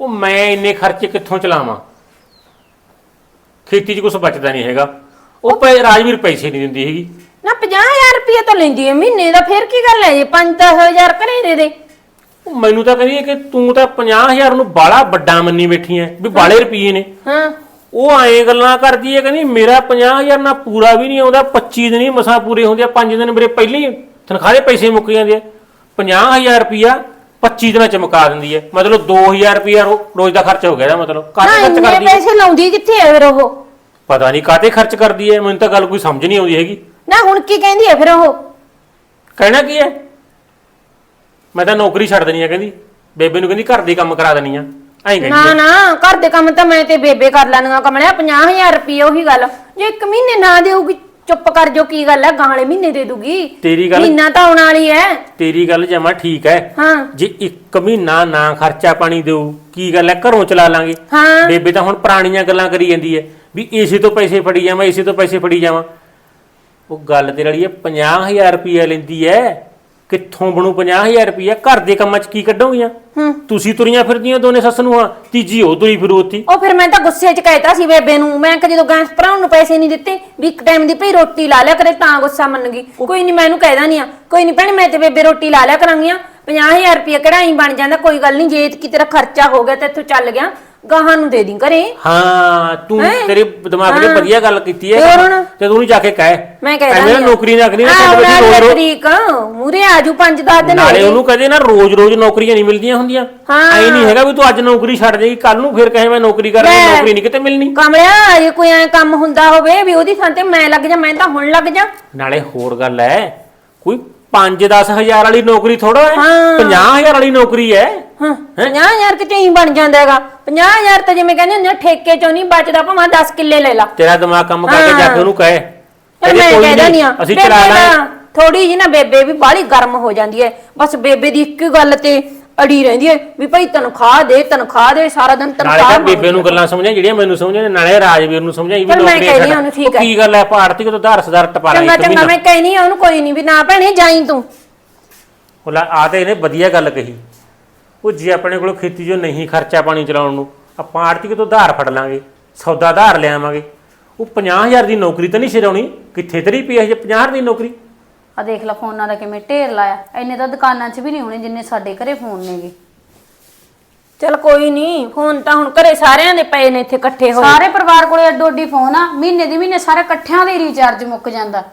ਉਹ ਮੈਂ ਇੰਨੇ ਖਰਚੇ ਕਿੱਥੋਂ ਚਲਾਵਾਂ? ਖੇਤੀ 'ਚ ਕੁਝ ਬਚਦਾ ਨਹੀਂ ਹੈਗਾ। ਉਹ ਪੈ ਰਾਜਵੀਰ ਪੈਸੇ ਨਹੀਂ ਦਿੰਦੀ ਹੈਗੀ। ਨਾ 50000 ਰੁਪਏ ਤਾਂ ਲੈਂਦੀ ਹੈ ਮਹੀਨੇ ਦਾ ਫੇਰ ਕੀ ਗੱਲ ਹੈ ਜੇ 5-10000 ਘਰੇ ਦੇ ਦੇ? ਉਹ ਮੈਨੂੰ ਤਾਂ ਕਹਿੰਦੀ ਹੈ ਕਿ ਤੂੰ ਤਾਂ 50000 ਨੂੰ ਬਾਲਾ ਵੱਡਾ ਮੰਨੀ ਬੈਠੀ ਐ ਵੀ ਬਾਲੇ ਰੁਪਈਏ ਨੇ। ਹਾਂ। ਉਹ ਐਂ ਗੱਲਾਂ ਕਰਦੀ ਹੈ ਕਹਿੰਦੀ ਮੇਰਾ 50000 ਨਾ ਪੂਰਾ ਵੀ ਨਹੀਂ ਆਉਂਦਾ 25 ਦਿਨ ਹੀ ਮਸਾਂ ਪੂਰੇ ਹੁੰਦੇ ਆ 5 ਦਿਨ ਮੇਰੇ ਪਹਿਲਾਂ ਹੀ ਤਨਖਾਹ ਦੇ ਪੈਸੇ ਮੁੱਕ ਜਾਂਦੇ ਆ। 50000 ਰੁਪਿਆ 25 ਦਿਨਾਂ ਚ ਮੁਕਾ ਦਿੰਦੀ ਹੈ। ਮਤਲਬ 2000 ਰੁਪਿਆ ਰੋ- ਰੋਜ਼ ਦਾ ਖਰਚ ਹੋ ਗਿਆ ਇਹਦਾ ਮਤਲਬ। ਨਾ ਕਾਹਤੇ ਖਰਚ ਇੰਨੇ ਕਰਦੀ ਹੈ? ਪੈਸੇ ਲਾਉਂਦੀ ਕਿੱਥੇ ਹੈ ਫਿਰ ਉਹ? ਪਤਾ ਨਹੀਂ ਕਾਹਤੇ ਖਰਚ ਕਰਦੀ ਹੈ ਮੈਨੂੰ ਤਾਂ ਗੱਲ ਕੋਈ ਸਮਝ ਨਹੀਂ ਆਉਂਦੀ ਹੈਗੀ। ਨਾ ਹੁਣ ਕੀ ਕਹਿੰਦੀ ਹੈ ਫਿਰ ਉਹ? ਕਹਿਣਾ ਕੀ ਹੈ? ਮੈਂ ਤਾਂ ਨੌਕਰੀ ਛੱਡ ਦੇਣੀ ਹੈ ਕਹਿੰਦੀ। ਬੇਬੇ ਨੂੰ ਕਹਿੰਦੀ ਘਰ ਦੇ ਕੰਮ ਕਰਾ ਦੇਣੀ ਆ। ਐਂ ਕਹਿੰਦੀ ਨਾ ਹੈ। ਨਾ ਘਰ ਦੇ ਕੰਮ ਤਾਂ ਮੈਂ ਤੇ ਬੇਬੇ ਕਰ ਲੈਣੀਆਂ ਕਮਲਿਆ 50000 ਰੁਪਏ ਉਹੀ ਗੱਲ। ਜੇ ਇੱਕ ਮਹੀਨੇ ਨਾ ਦੇਊਗੀ ਚੁੱਪ ਕਰ ਜੋ ਕੀ ਗੱਲ ਹੈ ਗਾਲੇ ਮਹੀਨੇ ਦੇ ਦੂਗੀ। ਤੇਰੀ ਗੱਲ- ਮਹੀਨਾ ਤਾਂ ਆਉਣ ਵਾਲੀ ਹੈ ਤੇਰੀ ਗੱਲ ਜਮਾ ਠੀਕ ਹੈ ਹਾਂ। ਜੇ ਇੱਕ ਮਹੀਨਾ ਨਾ ਖਰਚਾ ਪਾਣੀ ਦੇਊ ਕੀ ਗੱਲ ਹੈ ਘਰੋਂ ਚਲਾ ਲਾਂਗੇ। ਹਾਂ। ਬੇਬੇ ਤਾਂ ਹੁਣ ਪੁਰਾਣੀਆਂ ਗੱਲਾਂ ਕਰੀ ਜਾਂਦੀ ਹੈ ਵੀ ਇਸੇ ਤੋਂ ਪੈਸੇ ਫੜੀ ਜਾਵਾਂ ਇਸੇ ਤੋਂ ਪੈਸੇ ਫੜੀ ਜਾਵਾਂ। ਉਹ ਗੱਲ ਤੇ ਰਲੀ ਹੈ 50000 ਰੁਪਏ ਲੈਂਦੀ ਹੈ ਕਿੱਥੋਂ ਬਣੂ 50000 ਰੁਪਏ ਘਰ ਦੇ ਕੰਮਾਂ 'ਚ ਕੀ ਕੱਢੋਗੀਆਂ? ਹੂੰ। ਤੁਸੀਂ ਤੁਰੀਆਂ ਫਿਰਦੀਆਂ ਦੋਨੇ ਸੱਸ ਨੂੰ ਆ ਤੀਜੀ ਉਹ ਤੁਰੀ ਫਿਰੂ ਉੱਥੇ। ਉਹ ਫਿਰ ਮੈਂ ਤਾਂ ਗੁੱਸੇ 'ਚ ਕਹਿਤਾ ਸੀ ਬੇਬੇ ਨੂੰ। ਮੈਂ ਕਿ ਜਦੋਂ ਗੈਸ ਭਰਾਉਣ ਨੂੰ ਪੈਸੇ ਨਹੀਂ ਦਿੱਤੇ ਵੀ ਇੱਕ ਟਾਈਮ ਦੀ ਭਈ ਰੋਟੀ ਲਾ ਲਿਆ ਕਰੇ ਤਾਂ ਗੁੱਸਾ ਮੰਨ ਗਈ। ਕੋਈ ਨਹੀਂ ਮੈਂ ਇਹਨੂੰ ਕਹਿਦਾ ਨਹੀਂ ਆ ਕੋਈ ਨਹੀਂ ਭੈਣੇ ਮੈਂ ਤੇ ਬੇਬੇ ਰੋਟੀ ਲਾ ਲਿਆ ਕਰਾਂਗੀਆਂ। 50000 ਰੁਪਏ ਕਢਾਈ ਬਣ ਜਾਂਦਾ? ਕੋਈ ਗੱਲ ਨਹੀਂ ਜੇ ਕਿ ਤੇਰਾ ਖਰਚਾ ਹੋ ਗਿਆ ਤੇ ਇੱਥੋਂ ਚੱਲ ਗਿਆ। ਗਾਹਾਂ ਨੂੰ ਦੇ ਦੀ ਘਰੇ ਹਾਂ ਤੂੰ? ਤੇਰੇ ਦਿਮਾਗ ਨੇ। ਵਧੀਆ ਗੱਲ ਕੀਤੀ ਹੋਰ ਹੈ ਹੁਣ? ਤੇ ਤੂੰ ਨਹੀਂ ਜਾ ਕੇ ਕਹਿ ਮੈਂ ਕਹਿ ਐਵੇਂ ਨਾ ਦਾਂਗੀ ਨੌਕਰੀ ਨਾ ਕਰੀ ਨਾ ਆਹ, ਨਾਲੇ ਰੋਜ਼ ਰੋਜ਼ ਤਰੀਕ ਮੂਰੇ ਆਜੂ 5-10 ਦਿਨ ਨਾਲੇ। ਉਹਨੂੰ ਕਹਦੇ ਨਾ ਰੋਜ਼-ਰੋਜ਼ ਨੌਕਰੀਆਂ ਨਹੀਂ ਮਿਲਦੀਆਂ ਹੁੰਦੀਆਂ ਹਾਂ। ਐ ਨਹੀਂ ਹੈਗਾ ਵੀ ਤੂੰ ਅੱਜ ਨੌਕਰੀ ਛੱਡ ਜਾਏਗੀ ਕੱਲ ਨੂੰ ਫਿਰ ਕਹੇ ਮੈਂ ਨੌਕਰੀ ਕਰ ਰਹੀ ਲੈ। ਨੌਕਰੀ ਨਹੀਂ ਕਿਤੇ ਮਿਲਣੀ ਕਮਲਿਆ ਜੇ ਕੋਈ ਐ ਕੰਮ ਹੁੰਦਾ ਹੋਵੇ ਵੀ ਉਹਦੀ ਥਾਂ ਤੇ ਮੈਂ ਲੱਗ ਜਾ ਮੈਂ ਤਾਂ ਹੁਣ ਲੱਗ ਜਾ ਨਾਲੇ ਹੋਰ ਗੱਲ ਹੈ ਕੋਈ 5-10 ਹਜ਼ਾਰ ਵਾਲੀ ਨੌਕਰੀ ਥੋੜਾ ਹੈ? ਹਾਂ। 50000 ਵਾਲੀ ਨੌਕਰੀ ਹੈ? ਹਾਂ। 50000 ਕਿਤੇ ਹੀ ਬਣ ਜਾਂਦਾ ਹੈਗਾ 50000 ਤਾਂ ਜਿਵੇਂ ਕਹਿੰਦੇ ਹੁੰਦੇ ਆ, ਠੇਕੇ ਚੋਂ ਨਹੀਂ ਬਚਦਾ ਭਾਵੇਂ 10 ਕਿੱਲੇ ਲੈ ਲਾ। ਤੇਰਾ ਦਿਮਾਗ ਕੰਮ ਕਰਕੇ ਜਾ ਕੇ ਉਹਨੂੰ ਕਹੇ। ਮੈਂ ਕੋਈ ਕਹਿ ਦਿੰਦੀ ਆ ਅਸੀਂ ਚਲਾ ਲਾਂਗੇ। ਥੋੜੀ ਜੀ ਨਾ ਬੇਬੇ ਵੀ ਬਾਹਲੀ ਗਰਮ ਹੋ ਜਾਂਦੀ ਹੈ। ਬਸ ਬੇਬੇ ਦੀ ਇੱਕ ਹੀ ਗੱਲ ਤੇ ਅੜੀ ਰਹਿੰਦੀ ਹੈ ਵੀ ਭਾਈ ਤਨਖਾਹ ਦੇ ਤਨਖਾਹ ਦੇ ਸਾਰਾ ਦਿਨ ਨਾਲੇ ਤਨਖਾਹ ਤਾਂ ਮੰਗਦੀ ਬੇਬੇ ਨੂੰ ਗੱਲਾਂ ਸਮਝਾਈ ਜਿਹੜੀਆਂ ਮੈਨੂੰ ਸਮਝਾਈ ਨਾਲੇ ਰਾਜਵੀਰ ਨੂੰ ਸਮਝਾਈ ਵੀ ਚੱਲ ਮੈਂ ਨੌਕਰੀ ਕਹਿ ਰਹੀ ਛੱਡ। ਹਾਂ ਉਹਨੂੰ, ਠੀਕ ਉਹ। ਕੀ ਗੱਲ ਹੈ ਭਾਰਤੀ ਕੋ ਧਾਰ ਸਦਾਰ ਟਪਾ ਚੰਗਾ ਚੰਗਾ ਮੈਂ ਕਹਿਨੀ ਆ ਉਹਨੂੰ ਕੋਈ ਨਹੀਂ ਵੀ ਨਾ ਭੈਣੇ ਜਾਈ ਤੂੰ। ਉਹ ਲੈ ਆ ਤੇ ਇਹਨੇ ਵਧੀਆ ਗੱਲ ਕਹੀ। ਉਹ ਜੇ ਆਪਣੇ ਕੋਲ ਖੇਤੀ ਜੋ ਨਹੀਂ ਖਰਚਾ ਪਾਣੀ ਚਲਾਉਣ ਨੂੰ ਆਪਾਂ ਆੜਤੀ ਤੋਂ ਧਾਰ ਫੜ ਲਾਂਗੇ ਸੌਦਾ ਧਾਰ ਲਿਆਵਾਂਗੇ। ਉਹ 50000 ਦੀ ਨੌਕਰੀ ਤਾਂ ਨਹੀਂ ਛਡਾਉਣੀ ਕਿੱਥੇ ਤਰੀ ਪਈ ਹੈ ਜੇ 50000 ਦੀ ਨੌਕਰੀ? ਆ ਦੇਖ ਲੈ ਫੋਨਾਂ ਦਾ ਕਿਵੇਂ ਢੇਰ ਲਾਇਆ। ਇੰਨੇ ਤਾਂ ਦੁਕਾਨਾਂ 'ਚ ਵੀ ਨਹੀਂ ਹੋਣੇ ਜਿੰਨੇ ਸਾਡੇ ਘਰੇ ਫੋਨ ਨੇਗੇ। ਚਲ ਕੋਈ ਨਹੀਂ ਫੋਨ ਤਾਂ ਹੁਣ ਘਰੇ ਸਾਰਿਆਂ ਦੇ ਪਏ ਨੇ ਇੱਥੇ ਇਕੱਠੇ ਹੋਏ। ਸਾਰੇ ਪਰਿਵਾਰ ਕੋਲੇ ਅੱਡੋ ਅੱਡੀ ਫੋਨ ਆ ਮਹੀਨੇ ਦੀ ਮਹੀਨੇ ਸਾਰੇ ਇਕੱਠਿਆਂ ਦੇ ਰੀਚਾਰਜ ਮੁੱਕ ਜਾਂਦਾ।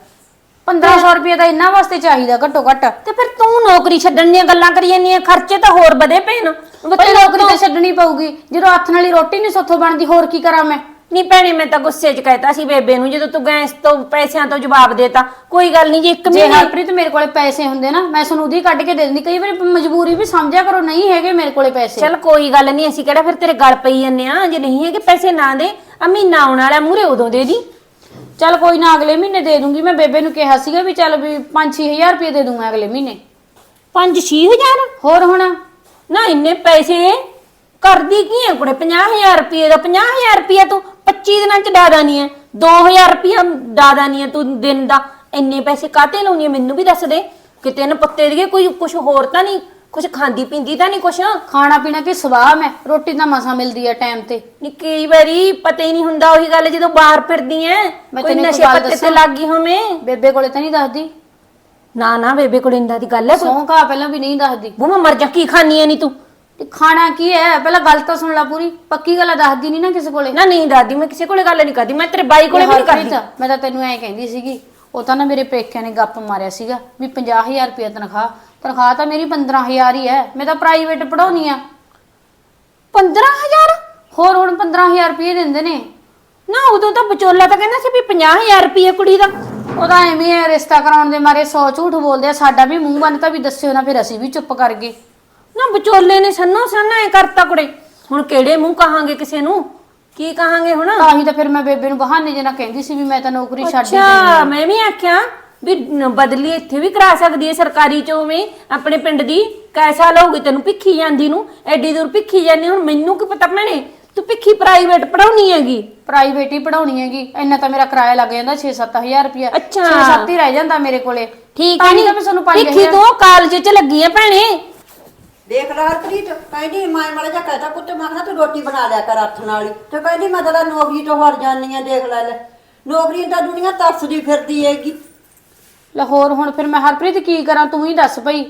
1500 ਰੁਪਏ ਦਾ ਇੰਨਾ ਵਾਸਤੇ ਚਾਹੀਦਾ ਘੱਟੋ ਘੱਟ। ਤੇ ਫਿਰ ਤੂੰ ਨੌਕਰੀ ਛੱਡਣ ਦੀਆਂ ਗੱਲਾਂ ਕਰੀ ਜਾਂਦੀ ਆ ਖਰਚੇ ਤਾਂ ਹੋਰ ਵਧੇ ਪਏ ਨੇ। ਪਰ ਨੌਕਰੀ ਤਾਂ ਛੱਡਣੀ ਪਊਗੀ ਜਦੋਂ ਹੱਥ ਨਾਲ ਹੀ ਰੋਟੀ ਨਹੀਂ ਸੋਥੋਂ ਬਣਦੀ ਹੋਰ ਕੀ ਕਰਾਂ ਮੈਂ? ਨਹੀਂ ਭੈਣੇ ਮੈਂ ਤਾਂ ਗੁੱਸੇ 'ਚ ਕਹਿਤਾ ਸੀ ਬੇਬੇ ਨੂੰ ਜਦੋਂ ਤੂੰ ਗੈਸ ਤੋਂ ਪੈਸਿਆਂ ਤੋਂ ਜਵਾਬ ਦੇਤਾ। ਕੋਈ ਗੱਲ ਨਹੀਂ ਜੀ ਇੱਕ ਜੇ ਮਹੀਨੇ ਹਰਪ੍ਰੀਤ ਮੇਰੇ ਕੋਲੇ ਪੈਸੇ ਹੁੰਦੇ ਨਾ ਮੈਂ ਤੁਹਾਨੂੰ ਉਹਦੀ ਕੱਢ ਕੇ ਦੇ ਦਿੰਦੀ। ਕਈ ਵਾਰੀ ਮਜਬੂਰੀ ਵੀ ਸਮਝਿਆ ਕਰੋ ਨਹੀਂ ਹੈਗੇ ਮੇਰੇ ਕੋਲੇ ਪੈਸੇ। ਚਲ ਕੋਈ ਗੱਲ ਨਹੀਂ ਅਸੀਂ ਕਿਹੜਾ ਫਿਰ ਤੇਰੇ ਗਲ ਪਈ ਜੰਨੇ ਆ ਜੇ ਨਹੀਂ ਹੈ ਕਿ ਪੈਸੇ ਨਾ ਦੇ ਆ ਮਹੀਨਾ ਆਉਣ ਵਾਲਾ ਮੂਰੇ ਉਦੋਂ ਦੇ ਦੀ। ਚੱਲ ਕੋਈ ਨਾ ਅਗਲੇ ਮਹੀਨੇ ਦੇ ਦੂੰਗੀ। ਮੈਂ ਬੇਬੇ ਨੂੰ ਕਿਹਾ ਸੀਗਾ ਵੀ ਚੱਲ ਵੀ 5-6000 ਰੁਪਏ ਦੇ ਦੂੰਗਾ ਅਗਲੇ ਮਹੀਨੇ। 5-6000 ਹੋਰ ਹੁਣ? ਨਾ ਇੰਨੇ ਪੈਸੇ ਕਰਦੀ ਕੀ ਹੈ ਕੁੜੇ? 50000 ਰੁਪਏ ਦਾ 50000 ਰੁਪਏ ਤੂੰ 25 ਦਿਨਾਂ ਚ ਡਾਦਾ ਨਹੀਂ ਹੈ 2000 ਰੁਪਏ ਡਾਦਾ ਨਹੀਂ ਹੈ ਤੂੰ ਦਿਨ ਦਾ। ਇੰਨੇ ਪੈਸੇ ਕਾਤੇ ਲਾਉਣੀ ਹੈ ਮੈਨੂੰ ਵੀ ਦੱਸ ਦੇ। ਕਿਤੇ ਨਾ ਪੱਤੇ ਦੀਏ ਕੋਈ ਕੁਝ ਹੋਰ ਤਾਂ ਨਹੀਂ? ਕੁਝ ਖਾਂਦੀ ਪੀਂਦੀ ਤਾਂ ਨਹੀਂ ਕੁਛ? ਖਾਣਾ ਪੀਣਾ ਕੀ ਸਵਾਹ ਮੈਂ? ਰੋਟੀ ਤਾਂ ਮਸਾਂ ਮਿਲਦੀ ਆ ਟਾਈਮ ਤੇ। ਨੀ ਕਈ ਵਾਰੀ ਪਤਾ ਹੀ ਨਹੀਂ ਹੁੰਦਾ ਉਹੀ ਗੱਲ ਜਦੋਂ ਬਾਹਰ ਫਿਰਦੀ ਐ। ਮੈਂ ਕੋਈ ਤੈਨੂੰ ਇੱਕ ਨਸ਼ੇ ਗੱਲ ਪੱਤੇ ਤੇ ਦੱਸਾਂ? ਲੱਗ ਹੋਵੇਂ। ਬੇਬੇ ਕੋਲੇ ਤਾਂ ਨਹੀਂ ਦੱਸਦੀ। ਨਾ ਨਾ ਬੇਬੇ ਕੋਲ ਇੰਦਾ ਦੀ ਗੱਲ ਐ। ਸੌਂ ਪਹਿਲਾਂ ਵੀ ਨਹੀਂ ਦੱਸਦੀ। ਬੂ ਮੈਂ ਮਰ ਜਾ ਕੀ ਖਾਣੀ ਐ ਨਹੀਂ ਤੂੰ? ਤੇ ਖਾਣਾ ਕੀ ਹੈ? ਪਹਿਲਾਂ ਗੱਲ ਤਾਂ ਸੁਣ ਲੈ ਪੂਰੀ। ਪੱਕੀ ਗੱਲ ਆ, ਦੱਸਦੀ ਨਹੀਂ ਨਾ ਕਿਸੇ ਕੋਲੇ। ਨਾ ਨਹੀਂ ਦਾਦੀ ਮੈਂ ਕਿਸੇ ਕੋਲੇ ਗੱਲ ਨਹੀਂ ਕਰਦੀ। ਮੈਂ ਤੇਰੇ ਬਾਈ ਕੋਲੇ ਵੀ ਨਹੀਂ ਕਰਦੀ। ਹਰਪ੍ਰੀਤ, ਮੈਂ ਤਾਂ ਤੈਨੂੰ ਐਂ ਕਹਿੰਦੀ ਸੀਗੀ ਉਹ ਤਾਂ ਨਾ ਮੇਰੇ ਪੇਕਿਆਂ ਨੇ ਗੱਪ ਮਾਰਿਆ ਸੀਗਾ ਵੀ 50000 ਰੁਪਏ ਤਨਖਾਹ। ਤਨਖਾਹ ਤਾਂ ਮੇਰੀ 15000 ਹੀ ਹੈ। ਮੈਂ ਤਾਂ ਪ੍ਰਾਈਵੇਟ ਪੜਾਉਣੀ ਆ। 15000 ਹੋਰ ਹੁਣ 15000 ਰੁਪਏ ਦਿੰਦੇ ਨੇ। ਨਾ ਉਦੋਂ ਤਾਂ ਵਿਚੋਲਾ ਤਾਂ ਕਹਿੰਦਾ ਸੀ ਵੀ 50000 ਰੁਪਏ ਕੁੜੀ ਦਾ। ਉਹਦਾ ਐਵੇਂ ਹੈ ਰਿਸ਼ਤਾ ਕਰਾਉਣ ਦੇ ਮਾਰੇ 100 ਝੂਠ ਬੋਲਦੇ ਆ। ਸਾਡਾ ਵੀ ਮੂੰਹ ਬੰਨ ਤਾਂ ਵੀ ਦੱਸਿਓ ਨਾ ਫਿਰ ਅਸੀਂ ਵੀ ਚੁੱਪ ਕਰ ਗਏ। ਨਾ ਵਿਚੋਲੇ ਨੇ ਸੰਨੋ ਸੰਨਾ ਐ ਕਰਤਾ ਕੁੜੇ। ਹੁਣ ਕਿਹੜੇ ਮੂੰਹ ਕਹਾਂਗੇ ਕਿਸੇ ਨੂੰ? ਕੀ ਕਹਾਂਗੇ ਹੁਣ? ਤਾਂ ਹੀ ਤਾਂ ਫਿਰ ਮੈਂ ਬੇਬੇ ਨੂੰ ਬਹਾਨੇ ਜੇ ਕਹਿੰਦੀ ਸੀ ਵੀ ਮੈਂ ਤਾਂ ਨੌਕਰੀ ਛੱਡ ਦੇਣੀ ਅੱਛਾ ਮੈਂ ਵੀ ਆਖਿਆ ਵੀ ਨ- ਬਦਲੀ ਇੱਥੇ ਵੀ ਕਰਾ ਸਕਦੀ ਹੈ ਸਰਕਾਰੀ ਚੋਂ ਵੀ ਆਪਣੇ ਪਿੰਡ ਦੀ। ਕੈਸਾ ਲਊਗੀ ਤੈਨੂੰ ਭਿੱਖੀ ਜਾਂਦੀ ਨੂੰ। ਐਡੀ ਦੂਰ ਭਿੱਖੀ ਜਾਂਦੀ ਹੁਣ ਮੈਨੂੰ ਕੀ ਪਤਾ ਭੈਣੇ ਤੂੰ ਭਿੱਖੀ ਪ੍ਰਾਈਵੇਟ ਪੜਾਉਣੀ ਹੈਗੀ। ਪ੍ਰਾਈਵੇਟ ਹੀ ਪੜਾਉਣੀ ਹੈਗੀ। ਇੰਨਾ ਤਾਂ ਮੇਰਾ ਕਿਰਾਇਆ ਲੱਗ ਜਾਂਦਾ 6-7000 ਰੁਪਇਆ। ਅੱਛਾ। 6-7 ਹੀ ਰਹਿ ਜਾਂਦਾ ਮੇਰੇ ਕੋਲੇ। ਠੀਕ ਤਾਂ ਹੈ ਨੀ। ਤਾਂ ਮੈਂ ਤੁਹਾਨੂੰ ਭਿੱਖੀ 5000 ਤੂੰ ਕਾਲਜ ਚ ਲੱਗੀ ਆ ਭੈਣੇ। ਦੇਖ ਲਾ ਹਰਪ੍ਰੀਤ, ਕਹਿੰਦੀ ਮੈਂ ਮਾੜਾ ਜਿਹਾ ਕਹਤਾ ਪੁੱਤ, ਮੈਂ ਕਿਹਾ ਤੂੰ ਰੋਟੀ ਬਣਾ ਲਿਆ ਕਰ ਹੱਥ ਨਾਲ ਹੀ। ਤੇ ਕਹਿੰਦੀ ਮੈਂ ਤਾਂ ਨੌਕਰੀ ਤੋਂ ਹਟ ਜਾਨੀ ਆ, ਦੇਖ ਲੈ ਲੈ। ਨੌਕਰੀ ਤਾਂ ਦੁਨੀਆ ਤਰਸਦੀ ਫਿਰਦੀ ਹੈਗੀ। ਲਾਹੌਰ ਹੁਣ ਫਿਰ ਮੈਂ ਹਰਪ੍ਰੀਤ ਕੀ ਕਰਾਂ, ਤੂੰ ਹੀ ਦੱਸ ਭਈ।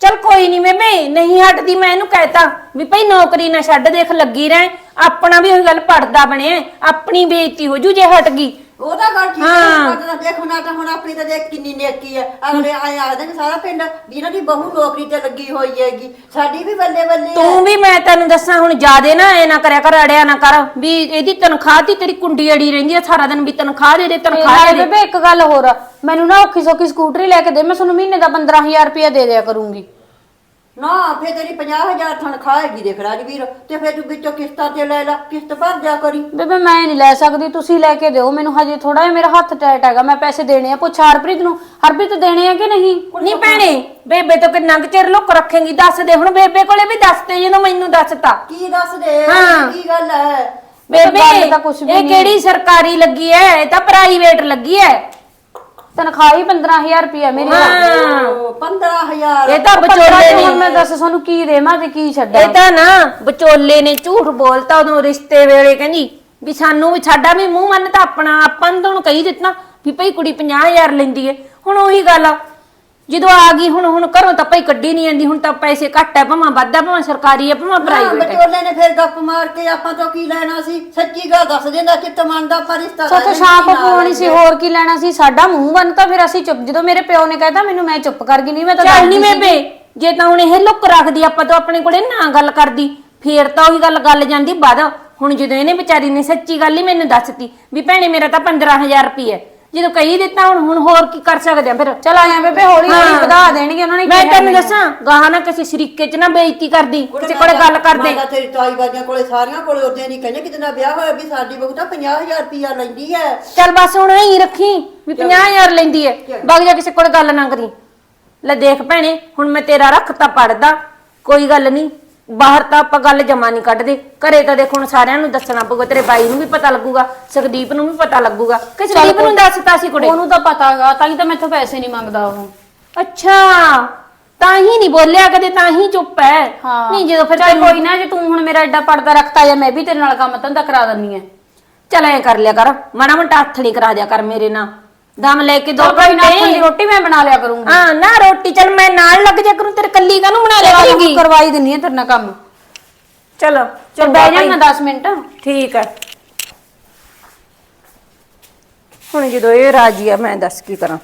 ਚਲ ਕੋਈ ਨਹੀਂ ਬੇਬੇ, ਨਹੀਂ ਹਟਦੀ ਮੈਂ ਇਹਨੂੰ ਕਹਿਤਾ ਵੀ ਭਈ ਨੌਕਰੀ ਨਾ ਛੱਡ, ਦੇਖ ਲੱਗੀ ਰਹਿ। ਆਪਣਾ ਵੀ ਉਹੀ ਗੱਲ ਪੜਦਾ ਬਣਿਆ, ਆਪਣੀ ਬੇਇੱਜ਼ਤੀ ਹੋ ਜੂ ਜੇ ਹਟ ਗਈ। ਉਹਦਾ ਗੱਲ ਠੀਕ ਹਾਂ। ਹੈ ਪਰ ਦੇਖ ਨਾ ਤਾਂ ਹੁਣ ਆਪਣੀ ਤਾਂ ਦੇਖ ਕਿੰਨੀ ਨੇਕੀ ਹੈ ਅਗਲੇ ਆਏ ਆਖਦੇ ਨੇ ਸਾਰਾ ਪਿੰਡ। ਵੀ ਇਹਨਾਂ ਦੀ ਬਹੂ ਨੌਕਰੀ ਤੇ ਲੱਗੀ ਹੋਈ ਹੈਗੀ। ਸਾਡੀ ਵੀ ਬੱਲੇ ਬੱਲੇ ਹੈ ਤੂੰ ਵੀ ਮੈਂ ਤੈਨੂੰ ਦੱਸਾਂ ਹੁਣ ਜਿਆਦੇ ਨਾ ਐ ਨਾ ਕਰਿਆ ਕਰ ਅੜਿਆ ਨਾ ਕਰ। ਵੀ ਇਹਦੀ ਤਨਖਾਹ ਦੀ ਤੇਰੀ ਕੁੰਡੀ ਅੜੀ ਰਹਿੰਦੀ ਆ ਸਾਰਾ ਦਿਨ ਵੀ ਤਨਖਾਹ ਦੇ ਦੇ ਤਨਖਾਹ ਦੇ ਦੇ ਬੇਬੇ ਇੱਕ ਗੱਲ ਹੋਰ ਆ, ਮੈਨੂੰ ਨਾ ਔਖੀ ਸੌਖੀ ਸਕੂਟਰੀ ਲੈ ਕੇ ਦੇ ਮੈਂ ਤੁਹਾਨੂੰ ਮਹੀਨੇ ਦਾ 15000 ਰੁਪਇਆ ਦੇ ਦਿਆ ਕਰੂੰਗੀ। ਨਾ ਫੇਰ ਤੇਰੀ 50000 ਤਨਖਾਹ ਹੈਗੀ ਦੇਖ ਰਾਜਵੀਰ ਤੇ ਫੇਰ ਤੂੰ ਵਿੱਚੋਂ ਕਿਸ਼ਤਾਂ ਤੇ ਲੈ ਲੈ ਕਿਸ਼ਤ ਭਰ ਜਾ ਕਰੀ। ਬੇਬੇ ਮੈਂ ਨਹੀਂ ਲੈ ਸਕਦੀ ਤੁਸੀਂ ਲੈ ਕੇ ਦਿਓ ਮੈਨੂੰ ਹਜੇ ਥੋੜਾ ਜਿਹਾ ਮੇਰਾ ਹੱਥ ਟਾਈਟ ਹੈਗਾ ਮੈਂ ਪੈਸੇ ਦੇਣੇ ਆ। ਪੁੱਛ ਹਰਪ੍ਰੀਤ ਨੂੰ ਹਰਪ੍ਰੀਤ ਦੇਣੇ ਆ ਕਿ ਨਹੀਂ? ਨਹੀਂ ਭੈਣੇ ਬੇਬੇ ਤੋਂ ਕਿੰਨਾ ਕੁ ਚਿਰ ਲੁੱਕ ਰੱਖੇਂਗੀ ਦੱਸ ਦੇ। ਹੁਣ ਬੇਬੇ ਕੋਲੇ ਵੀ ਦੱਸ ਦੇ ਜਦੋਂ ਮੈਨੂੰ ਦੱਸਤਾ। ਕੀ ਦੱਸ ਦੇ ਹਾਂ। ਕੀ ਗੱਲ ਹੈ? ਬੇਬੇ ਗੱਲ ਤਾਂ ਕੁਛ ਵੀ ਇਹ ਨਹੀਂ। ਕਿਹੜੀ ਸਰਕਾਰੀ ਲੱਗੀ ਐ ਇਹ ਤਾਂ ਪ੍ਰਾਈਵੇਟ ਲੱਗੀ ਐ ਤਨਖਾਹ ਹੀ 15000 ਰੁਪਇਆ ਮੇਰੀ ਦਾ। ਹਾਂ ਉਹ 15000 ਇਹ ਤਾਂ ਵਿਚੋਲੇ ਹੁਣ ਨੇ। ਮੈਂ ਦੱਸ ਤੁਹਾਨੂੰ ਕੀ ਦੇਵਾਂ ਤੇ ਕੀ ਛੱਡਾਂ? ਇਹ ਤਾਂ ਨਾ ਵਿਚੋਲੇ ਨੇ ਝੂਠ ਬੋਲਤਾ ਉਦੋਂ ਰਿਸ਼ਤੇ ਵੇਲੇ ਕਹਿੰਦੀ ਵੀ ਸਾਨੂੰ ਵੀ ਸਾਡਾ ਵੀ ਮੂੰਹ ਮੰਨ ਤਾਂ ਆਪਣਾ ਆਪਾਂ ਨੂੰ ਤਾਂ ਉਹਨੂੰ ਕਹੀ ਦਿੱਤਾ ਵੀ ਭਈ ਕੁੜੀ 50000 ਲੈਂਦੀ ਏ। ਹੁਣ ਉਹੀ ਗੱਲ ਆ। ਜਦੋਂ ਆ ਗਈ ਹੁਣ ਹੁਣ ਘਰੋਂ ਤਾਂ ਭਈ ਕੱਢੀ ਨਹੀਂ ਜਾਂਦੀ ਹੁਣ ਤਾਂ ਪੈਸੇ ਘੱਟ ਐ ਭਾਵੇਂ ਵੱਧ ਭਾਵੇਂ ਸਰਕਾਰੀ ਐ ਭਾਵੇਂ ਪ੍ਰਾਈਵੇਟ ਐ ਬਚੋਲੇ ਨੇ ਫੇਰ ਗੱਪ ਮਾਰ ਕੇ ਆਪਾਂ ਤੋਂ ਕੀ ਲੈਣਾ ਸੀ? ਸੱਚੀ ਗੱਲ ਦੱਸ ਦੇਂਦਾ ਚਿੱਤ ਮੰਨਦਾ ਪਰ ਰਿਸ਼ਤਾ ਸੋ ਤਾਂ ਸ਼ਾਪ ਪਵਾਉਣੀ ਸੀ ਹੋਰ ਕੀ ਲੈਣਾ ਸੀ? ਸਾਡਾ ਮੂੰਹ ਬੰਨ ਤਾਂ ਫਿਰ ਅਸੀਂ ਚੁੱਪ ਜਦੋਂ ਮੇਰੇ ਪਿਓ ਨੇ ਕਹਿਤਾ ਮੈਨੂੰ ਮੈਂ ਚੁੱਪ ਕਰ ਗਈ ਨਹੀਂ ਮੈਂ ਤਾਂ ਚੱਲ ਨਹੀਂ। ਬੇਬੇ ਜੇ ਤਾਂ ਹੁਣ ਇਹ ਲੁੱਕ ਰੱਖਦੀ ਆਪਾਂ ਤਾਂ ਆਪਣੇ ਕੋਲੇ ਨਾ ਗੱਲ ਕਰਦੀ। ਫੇਰ ਤਾਂ ਉਹੀ ਗੱਲ ਗੱਲ ਜਾਂਦੀ ਵੱਧ ਹੁਣ ਜਦੋਂ ਇਹਨੇ ਵਿਚਾਰੀ ਨੇ ਸੱਚੀ ਗੱਲ ਹੀ ਮੈਨੂੰ ਦੱਸਤੀ ਵੀ ਭੈਣੇ ਮੇਰਾ ਤਾਂ 15000 ਰੁਪਏ ਜਦੋਂ ਕਹੀ ਦਿੱਤਾ ਹੁਣ ਹੁਣ ਹੋਰ ਕੀ ਕਰ ਸਕਦੇ ਆ? ਫਿਰ ਚਲ ਆਇਆ ਬੇਬੇ ਹੌਲੀ ਹੌਲੀ ਹਾਂ। ਵਧਾ ਦੇਣਗੇ ਉਹਨਾਂ ਨੇ ਮੈਂ ਕਿਹਾ ਤੈਨੂੰ ਮੈਨੂੰ। ਦੱਸਾਂ ਗਾਹਾਂ ਨਾ ਕਿਸੇ ਸ਼ਰੀਕੇ 'ਚ ਨਾ ਬੇਇੱਜ਼ਤੀ ਕਰਦੀ ਕਿਸੇ ਕੋਲੇ ਗੱਲ ਕਰਦੇ। ਮੈਂ ਤਾਂ ਤੇਰੀ ਤਾਈ ਬਾਜੀਆਂ ਕੋਲੇ ਸਾਰੀਆਂ ਕੋਲੇ ਉਹਦੇ ਨਹੀਂ ਕਹਿੰਦੇ ਕਿਤੇ ਨਾ ਵਿਆਹ ਹੋਇਆ ਵੀ ਸਾਡੀ ਬਹੂ ਤਾਂ 50000 ਰੁਪਇਆ ਲੈਂਦੀ ਹੈ ਚੱਲ ਬਸ ਹੁਣ ਐਂ ਰੱਖੀ ਵੀ 50000 ਲੈਂਦੀ ਐ ਵਗ ਜਾ ਕਿਸੇ ਕੋਲੇ ਗੱਲ ਨਾ ਕਰੀ ਲੈ ਦੇਖ ਭੈਣੇ ਹੁਣ ਮੈਂ ਤੇਰਾ ਰੱਖਤਾ ਪੜਦਾ ਕੋਈ ਗੱਲ ਨਹੀਂ। ਬਾਹਰ ਤਾਂ ਆਪਾਂ ਗੱਲ ਜਮਾ ਨਹੀਂ ਕੱਢਦੇ। ਘਰੇ ਤਾਂ ਦੇਖ ਹੁਣ ਸਾਰਿਆਂ ਨੂੰ ਦੱਸਣਾ ਪਊਗਾ ਤੇਰੇ ਬਾਈ ਨੂੰ ਵੀ ਪਤਾ ਲੱਗੂਗਾ ਸੁਖਦੀਪ ਨੂੰ ਵੀ ਪਤਾ ਲੱਗੂਗਾ। ਕਿ ਸੁਖਦੀਪ ਨੂੰ ਦੱਸਤਾ ਸੀ ਕੁੜੇ। ਉਹਨੂੰ ਤਾਂ ਪਤਾ ਹੈਗਾ ਤਾਂ ਹੀ ਤਾਂ ਮੈਥੋਂ ਪੈਸੇ ਨਹੀਂ ਮੰਗਦਾ ਉਹ। ਅੱਛਾ ਤਾਂ ਹੀ ਨਹੀਂ ਬੋਲਿਆ ਕਦੇ ਤਾਂ ਹੀ ਚੁੱਪ ਹੈ ਹਾਂ। ਨਹੀਂ ਜਦੋਂ ਫਿਰ ਚੱਲ ਤੈਨੂੰ- ਕੋਈ ਨਾ ਜੇ ਤੂੰ ਹੁਣ ਮੇਰਾ ਐਡਾ ਪੜਦਾ ਰੱਖਤਾ ਜਾਂ ਮੈਂ ਵੀ ਤੇਰੇ ਨਾਲ ਕੰਮ ਧੰਦਾ ਕਰਾ ਦਿੰਨੀ ਆ ਚੱਲ ਐ ਕਰ ਲਿਆ ਕਰ ਮਾੜਾ ਮੋਟਾ ਹੱਥ ਨਹੀਂ ਕਰਾ ਦਿਆ ਕਰ ਮੇਰੇ ਨਾਲ। ਦਮ ਲੈ ਕੇ ਦੋ ਕੋਈ ਨਾ ਆਪਣੀ ਰੋਟੀ ਮੈਂ ਬਣਾ ਲਿਆ ਕਰੂੰਗੀ। ਹਾਂ ਨਾ ਰੋਟੀ ਚੱਲ ਮੈਂ ਨਾਲ ਲੱਗ ਜਾ ਕਰੂੰ ਤੇਰੇ ਕੱਲੀ ਕਾਹਨੂੰ ਬਣਾ ਲਿਆ ਕਰੇਗੀ? ਕਰਵਾਈ ਦਿੰਨੀ ਆ ਤੇਰੇ ਨਾਲ ਕੰਮ। ਚਲੋ ਚਲ ਬਹਿ ਜਾ ਮੈਂ 10 ਮਿੰਟ। ਠੀਕ ਹੈ ਹੁਣ ਜਦੋਂ ਇਹ ਰਾਜੀ ਆ ਮੈਂ ਦੱਸ ਕੀ ਕਰਾਂ।